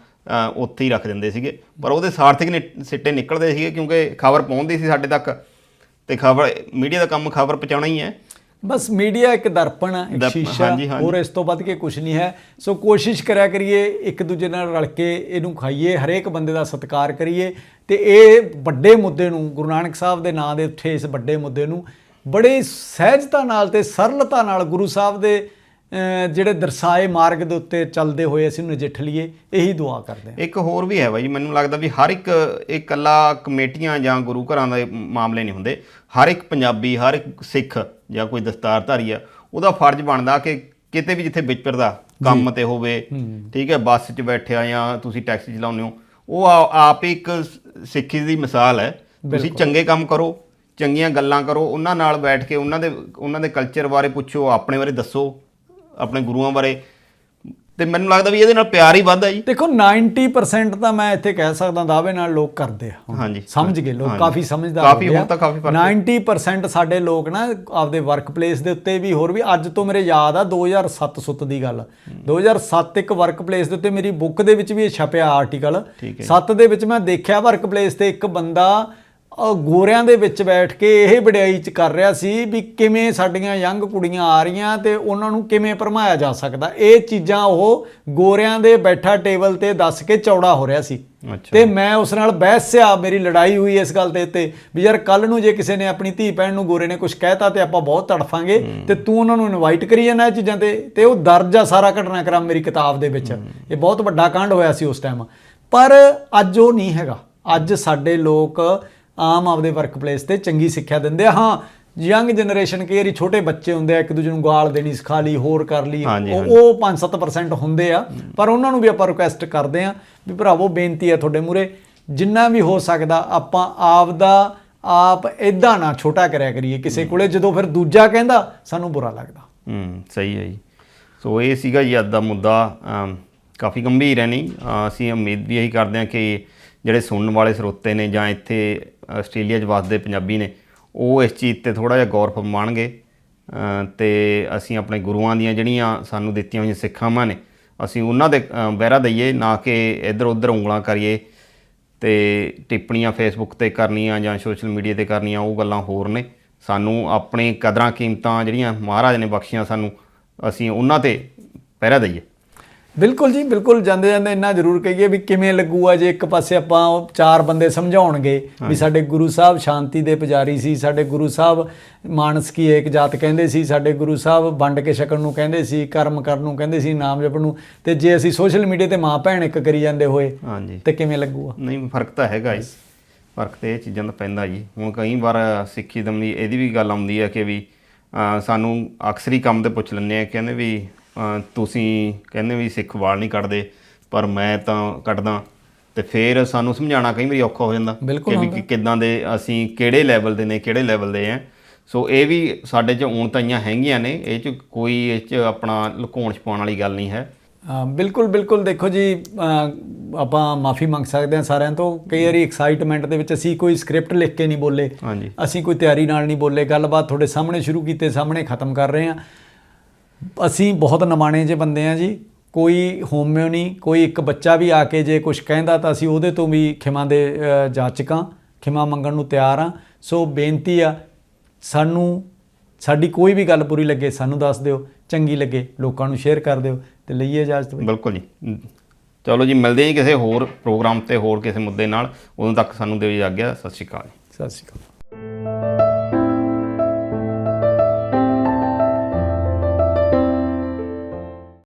ਉੱਥੇ ਹੀ ਰੱਖ ਦਿੰਦੇ ਸੀਗੇ। ਪਰ ਉਹਦੇ ਸਾਰਥਕ ਨਿ- ਸਿੱਟੇ ਨਿਕਲਦੇ ਸੀਗੇ ਕਿਉਂਕਿ ਖਬਰ ਪਹੁੰਚਦੀ ਸੀ ਸਾਡੇ ਤੱਕ। ਤੇ ਖਬਰ ਮੀਡੀਆ ਦਾ ਕੰਮ ਖਬਰ ਪਹੁੰਚਾਉਣਾ ਹੀ ਹੈ। ਬਸ ਮੀਡੀਆ ਇੱਕ ਦਰਪਣ ਆ ਇੱਕ ਸ਼ੀਸ਼ਾ। ਹੋਰ ਇਸ ਤੋਂ ਵੱਧ ਕੇ ਕੁਝ ਨਹੀਂ ਹੈ। ਸੋ ਕੋਸ਼ਿਸ਼ ਕਰਿਆ ਕਰੀਏ ਇੱਕ ਦੂਜੇ ਨਾਲ ਰਲ ਕੇ ਇਹਨੂੰ ਖਾਈਏ ਹਰੇਕ ਬੰਦੇ ਦਾ ਸਤਿਕਾਰ ਕਰੀਏ। ਤੇ ਇਹ ਵੱਡੇ ਮੁੱਦੇ ਨੂੰ ਗੁਰੂ ਨਾਨਕ ਸਾਹਿਬ ਦੇ ਨਾਂ ਦੇ ਉੱਤੇ ਇਸ ਵੱਡੇ ਮੁੱਦੇ ਨੂੰ ਬੜੇ ਸਹਿਜਤਾ ਨਾਲ ਤੇ ਸਰਲਤਾ ਨਾਲ ਗੁਰੂ ਸਾਹਿਬ ਦੇ ਜਿਹੜੇ ਦਰਸਾਏ ਮਾਰਗ ਦੇ ਉੱਤੇ ਚੱਲਦੇ ਹੋਏ ਅਸੀਂ ਨਜਿੱਠ ਲਈਏ ਇਹੀ ਦੁਆ ਕਰਦੇ ਹਾਂ। ਇੱਕ ਹੋਰ ਵੀ ਹੈ ਬਾਈ ਮੈਨੂੰ ਲੱਗਦਾ ਵੀ ਹਰ ਇੱਕ ਇਹ ਇਕੱਲਾ ਕਮੇਟੀਆਂ ਜਾਂ ਗੁਰੂ ਘਰਾਂ ਦੇ ਮਾਮਲੇ ਨਹੀਂ ਹੁੰਦੇ। ਹਰ ਇੱਕ ਪੰਜਾਬੀ ਹਰ ਇੱਕ ਸਿੱਖ ਜਾਂ ਕੋਈ ਦਸਤਾਰਧਾਰੀ ਆ ਉਹਦਾ ਫਰਜ਼ ਬਣਦਾ ਕਿ ਕਿਤੇ ਵੀ ਜਿੱਥੇ ਵਿਚਰਦਾ ਕੰਮ ਤੇ ਹੋਵੇ ਠੀਕ ਹੈ ਬੱਸ 'ਚ ਬੈਠਿਆ ਜਾਂ ਤੁਸੀਂ ਟੈਕਸੀ ਚਲਾਉਂਦੇ ਹੋ ਉਹ ਆਪ ਇੱਕ ਸਿੱਖੀ ਦੀ ਮਿਸਾਲ ਹੈ। ਤੁਸੀਂ ਚੰਗੇ ਕੰਮ ਕਰੋ ਚੰਗੀਆਂ ਗੱਲਾਂ ਕਰੋ ਉਹਨਾਂ ਨਾਲ ਬੈਠ ਕੇ ਉਹਨਾਂ ਦੇ ਉਹਨਾਂ ਦੇ ਕਲਚਰ ਬਾਰੇ ਪੁੱਛੋ ਆਪਣੇ ਬਾਰੇ ਦੱਸੋ ਆਪਣੇ ਗੁਰੂਆਂ ਬਾਰੇ। ਤੇ ਮੈਨੂੰ ਲੱਗਦਾ ਵੀ ਇਹਦੇ ਨਾਲ ਪਿਆਰ ਹੀ ਵੱਧਦਾ ਜੀ ਦੇਖੋ 90% ਤਾਂ ਮੈਂ ਇੱਥੇ ਕਹਿ ਸਕਦਾ ਦਾਅਵੇ ਨਾਲ ਲੋਕ ਕਰਦੇ ਆ ਹੁਣ। ਹਾਂਜੀ। ਸਮਝ ਗਏ ਲੋਕ ਹਾਂਜੀ। ਕਾਫੀ ਸਮਝਦਾਰ ਕਾਫੀ ਹੋ ਗਏ ਹੁਣ ਤਾਂ ਕਾਫੀ ਫ਼ਰਕ 90% ਸਾਡੇ ਲੋਕ ਨਾ ਆਪਦੇ ਵਰਕ ਪਲੇਸ ਦੇ ਉੱਤੇ ਵੀ ਹੋਰ ਵੀ ਅੱਜ ਤੋਂ ਮੇਰੇ ਯਾਦ ਆ 2007 ਸੁੱਤ ਦੀ ਗੱਲ 2007 ਇੱਕ ਵਰਕ ਪਲੇਸ ਦੇ ਉੱਤੇ ਮੇਰੀ ਬੁੱਕ ਦੇ ਵਿੱਚ ਵੀ ਇਹ ਛਪਿਆ ਆਰਟੀਕਲ ਠੀਕ ਹੈ। 7 ਦੇ ਵਿੱਚ ਮੈਂ ਦੇਖਿਆ ਵਰਕ ਪਲੇਸ ਤੇ ਇੱਕ ਬੰਦਾ ਗੋਰਿਆਂ ਦੇ ਵਿੱਚ ਬੈਠ ਕੇ ਇਹ ਵਡਿਆਈ ਚ ਕਰ ਰਿਹਾ ਸੀ ਵੀ ਕਿਵੇਂ ਸਾਡੀਆਂ ਯੰਗ ਕੁੜੀਆਂ ਆ ਰਹੀਆਂ ਤੇ ਉਹਨਾਂ ਨੂੰ ਕਿਵੇਂ ਭਰਮਾਇਆ ਜਾ ਸਕਦਾ। ਇਹ ਚੀਜ਼ਾਂ ਉਹ ਗੋਰਿਆਂ ਦੇ ਬੈਠਾ ਟੇਬਲ ਤੇ ਦੱਸ ਕੇ ਚੌੜਾ ਹੋ ਰਿਹਾ ਸੀ। ਤੇ ਮੈਂ ਉਸ ਨਾਲ ਬਹਿਸਿਆ ਮੇਰੀ ਲੜਾਈ ਹੋਈ ਇਸ ਗੱਲ ਦੇ ਉੱਤੇ ਵੀ ਯਾਰ ਕੱਲ ਨੂੰ ਜੇ ਕਿਸੇ ਨੇ ਆਪਣੀ ਧੀ ਭੈਣ ਨੂੰ ਗੋਰੇ ਨੇ ਕੁਝ ਕਹਿਤਾ ਤੇ ਆਪਾਂ ਬਹੁਤ ਤੜਫਾਂਗੇ ਤੇ ਤੂੰ ਉਹਨਾਂ ਨੂੰ ਇਨਵਾਈਟ ਕਰੀ ਜਾਂਦਾ ਇਹ ਚੀਜ਼ਾਂ ਤੇ ਤੇ ਉਹ ਦਰਜ ਆ ਸਾਰਾ ਘਟਨਾਕ੍ਰਮ ਮੇਰੀ ਕਿਤਾਬ ਦੇ ਵਿੱਚ। ਇਹ ਬਹੁਤ ਵੱਡਾ ਕਾਂਡ ਹੋਇਆ ਸੀ ਉਸ ਟਾਈਮ ਪਰ ਅੱਜ ਉਹ ਨਹੀਂ ਹੈਗਾ। ਅੱਜ ਸਾਡੇ ਲੋਕ ਆਮ ਆਪਦੇ ਵਰਕਪਲੇਸ ਤੇ ਚੰਗੀ ਸਿੱਖਿਆ ਦਿੰਦੇ ਆ। ਹਾਂ ਯੰਗ ਜਨਰੇਸ਼ਨ ਕਈ ਵਾਰੀ ਛੋਟੇ ਬੱਚੇ ਹੁੰਦੇ ਆ ਇੱਕ ਦੂਜੇ ਨੂੰ ਗਾਲ ਦੇਣੀ ਸਿਖਾ ਲਈ ਹੋਰ ਕਰ ਲਈ। ਹਾਂਜੀ, ਉਹ ਉਹ 5-7% ਹੁੰਦੇ ਆ ਪਰ ਉਹਨਾਂ ਨੂੰ ਵੀ ਆਪਾਂ ਰਿਕੁਐਸਟ ਕਰਦੇ ਆ ਵੀ ਭਰਾਵੋ ਬੇਨਤੀ ਆ ਤੁਹਾਡੇ ਮੂਰੇ ਜਿੰਨਾ ਵੀ ਹੋ ਸਕਦਾ ਆਪਾਂ ਆਪ ਦਾ ਆਪ ਇਦਾਂ ਨਾ ਛੋਟਾ ਕਰਿਆ ਕਰੀਏ ਕਿਸੇ ਕੋਲੇ ਜਦੋਂ ਫਿਰ ਦੂਜਾ ਕਹਿੰਦਾ ਸਾਨੂੰ ਬੁਰਾ ਲੱਗਦਾ। ਹੂੰ ਸਹੀ ਹੈ ਜੀ। ਸੋ ਇਹ ਸੀਗਾ ਜੀ ਅੱਜ ਦਾ ਮੁੱਦਾ। ਅਮ, ਕਾਫੀ ਗੰਭੀਰ ਹੈ ਨਹੀਂ? ਅਸੀਂ ਉਮੀਦ ਵੀ ਇਹੀ ਕਰਦੇ ਹਾਂ ਕਿ ਜਿਹੜੇ ਸੁਣਨ ਵਾਲੇ ਸਰੋਤੇ ਨੇ ਜਾਂ ਇੱਥੇ ਆਸਟ੍ਰੇਲੀਆ 'ਚ ਵੱਸਦੇ ਪੰਜਾਬੀ ਨੇ ਉਹ ਇਸ ਚੀਜ਼ ਤੇ ਥੋੜਾ ਜਿਹਾ ਗੌਰ ਫਰਮਾਉਣਗੇ ਅ, ਤੇ ਅਸੀਂ ਆਪਣੇ ਗੁਰੂਆਂ ਦੀਆਂ ਜਿਹੜੀਆਂ ਸਾਨੂੰ ਦਿੱਤੀਆਂ ਹੋਈਆਂ ਸਿੱਖਿਆਵਾਂ ਨੇ ਅਸੀਂ ਉਹਨਾਂ ਦੇ ਬਹਿਰਾ ਦਈਏ ਨਾ ਕਿ ਇੱਧਰ ਉੱਧਰ ਉਂਗਲਾਂ ਕਰੀਏ ਤੇ ਟਿੱਪਣੀਆਂ ਫੇਸਬੁੱਕ ਤੇ ਕਰਨੀਆਂ ਜਾਂ ਸੋਸ਼ਲ ਮੀਡੀਆ ਤੇ ਕਰਨੀਆਂ ਉਹ ਗੱਲਾਂ ਹੋਰ ਨੇ। ਸਾਨੂੰ ਆਪਣੀ ਕਦਰਾਂ ਕੀਮਤਾਂ ਜਿਹੜੀਆਂ ਮਹਾਰਾਜ ਨੇ ਬਖਸ਼ੀਆਂ ਸਾਨੂੰ ਅਸੀਂ ਉਹਨਾਂ ਤੇ ਪਹਿਰਾ ਦਈਏ। ਬਿਲਕੁਲ ਜੀ ਬਿਲਕੁਲ ਜਾਂਦੇ ਜਾਂਦੇ ਇੰਨਾ ਜ਼ਰੂਰ ਕਹੀਏ ਵੀ ਕਿਵੇਂ ਲੱਗੂਗਾ ਜੇ ਇੱਕ ਪਾਸੇ ਆਪਾਂ ਉਹ ਚਾਰ ਬੰਦੇ ਸਮਝਾਉਣਗੇ ਵੀ ਸਾਡੇ ਗੁਰੂ ਸਾਹਿਬ ਸ਼ਾਂਤੀ ਦੇ ਪੁਜਾਰੀ ਸੀ ਸਾਡੇ ਗੁਰੂ ਸਾਹਿਬ ਮਾਨਸ ਕੀ ਏਕ ਜਾਤ ਕਹਿੰਦੇ ਸੀ ਸਾਡੇ ਗੁਰੂ ਸਾਹਿਬ ਵੰਡ ਕੇ ਛਕਣ ਨੂੰ ਕਹਿੰਦੇ ਸੀ ਕਰਮ ਕਰਨ ਨੂੰ ਕਹਿੰਦੇ ਸੀ ਨਾਮ ਜਪਣ ਨੂੰ। ਤੇ ਜੇ ਅਸੀਂ ਸੋਸ਼ਲ ਮੀਡੀਆ ਤੇ ਮਾਂ ਭੈਣ ਇੱਕ ਕਰੀ ਜਾਂਦੇ ਹੋਏ ਤੇ ਕਿਵੇਂ ਲੱਗੂਗਾ? ਨਹੀਂ ਫ਼ਰਕ ਤਾਂ ਹੈਗਾ ਜੀ। ਫ਼ਰਕ ਤੇ ਇਹ ਚੀਜ਼ਾਂ ਦਾ ਪੈਂਦਾ ਜੀ। ਹੁਣ ਕਈ ਵਾਰ ਸਿੱਖੀ ਦਮ ਦੀ ਇਹਦੀ ਵੀ ਗੱਲ ਆਉਂਦੀ ਹੈ ਕਿ ਵੀ ਸਾਨੂੰ ਅਕਸਰ ਹੀ ਕੰਮ ਤੇ ਪੁੱਛ ਲੈਂਦੇ ਆ ਕਹਿੰਦੇ ਵੀ ਤੁਸੀਂ ਕਹਿੰਦੇ ਵੀ ਸਿੱਖ ਵਾਲ ਨਹੀਂ ਕੱਢਦੇ ਪਰ ਮੈਂ ਤਾਂ ਕੱਢਦਾ ਤੇ ਫਿਰ ਸਾਨੂੰ ਸਮਝਾਉਣਾ ਕਈ ਵਾਰੀ ਔਖਾ ਹੋ ਜਾਂਦਾ ਕਿ ਵੀ ਕਿ ਕਿੱਦਾਂ ਦੇ ਅਸੀਂ ਕਿਹੜੇ ਲੈਵਲ ਦੇ ਨੇ ਕਿਹੜੇ ਲੈਵਲ ਦੇ ਆ ਸੋ ਇਹ ਵੀ ਸਾਡੇ ਚ ਊਣਤਾਈਆਂ ਹੈਗੀਆਂ ਨੇ ਇਹ ਚ ਕੋਈ ਇਹ ਚ ਆਪਣਾ ਲੁਕਾਉਣ ਛਪਾਉਣ ਵਾਲੀ ਗੱਲ ਨਹੀਂ ਹੈ। ਬਿਲਕੁਲ ਬਿਲਕੁਲ। ਦੇਖੋ ਜੀ ਆਪਾਂ ਮਾਫੀ ਮੰਗ ਸਕਦੇ ਹਾਂ ਸਾਰਿਆਂ ਤੋਂ। ਕਈ ਵਾਰੀ ਐਕਸਾਈਟਮੈਂਟ ਦੇ ਵਿੱਚ ਅਸੀਂ ਕੋਈ ਸਕ੍ਰਿਪਟ ਲਿਖ ਕੇ ਨਹੀਂ ਬੋਲੇ। ਅਸੀਂ ਕੋਈ ਤਿਆਰੀ ਨਾਲ ਨਹੀਂ ਬੋਲੇ। ਗੱਲਬਾਤ ਤੁਹਾਡੇ ਸਾਹਮਣੇ ਸ਼ੁਰੂ ਕੀਤੇ ਸਾਹਮਣੇ ਖਤਮ ਕਰ ਰਹੇ ਹਾਂ। ਅਸੀਂ ਬਹੁਤ ਨਮਾਣੇ ਜੇ ਬੰਦੇ ਆ ਜੀ ਕੋਈ ਹੋਮਿਓ ਨਹੀਂ ਕੋਈ ਇੱਕ ਬੱਚਾ ਵੀ ਆ ਕੇ ਜੇ ਕੁਝ ਕਹਿੰਦਾ ਤਾਂ ਅਸੀਂ ਉਹਦੇ ਤੋਂ ਵੀ ਖਿਮਾ ਦੇ ਜਾਚਕਾਂ ਖਿਮਾ ਮੰਗਣ ਨੂੰ ਤਿਆਰ ਆ ਸੋ ਬੇਨਤੀ ਆ ਸਾਨੂੰ ਸਾਡੀ ਕੋਈ ਵੀ ਗੱਲ ਬੁਰੀ ਲੱਗੇ ਸਾਨੂੰ ਦੱਸ ਦਿਓ ਚੰਗੀ ਲੱਗੇ ਲੋਕਾਂ ਨੂੰ ਸ਼ੇਅਰ ਕਰ ਦਿਓ ਤੇ ਲਈਏ ਇਜਾਜ਼ਤ ਬਈ। ਬਿਲਕੁਲ ਜੀ। ਚਲੋ ਜੀ ਮਿਲਦੇ ਹਾਂ ਕਿਸੇ ਹੋਰ ਪ੍ਰੋਗਰਾਮ ਤੇ ਹੋਰ ਕਿਸੇ ਮੁੱਦੇ ਨਾਲ। ਉਦੋਂ ਤੱਕ ਸਾਨੂੰ ਦਿਓ ਜੀ ਆਗਿਆ। ਸਤਿ ਸ਼੍ਰੀ ਅਕਾਲ ਸਤਿ ਸ਼੍ਰੀ ਅਕਾਲ।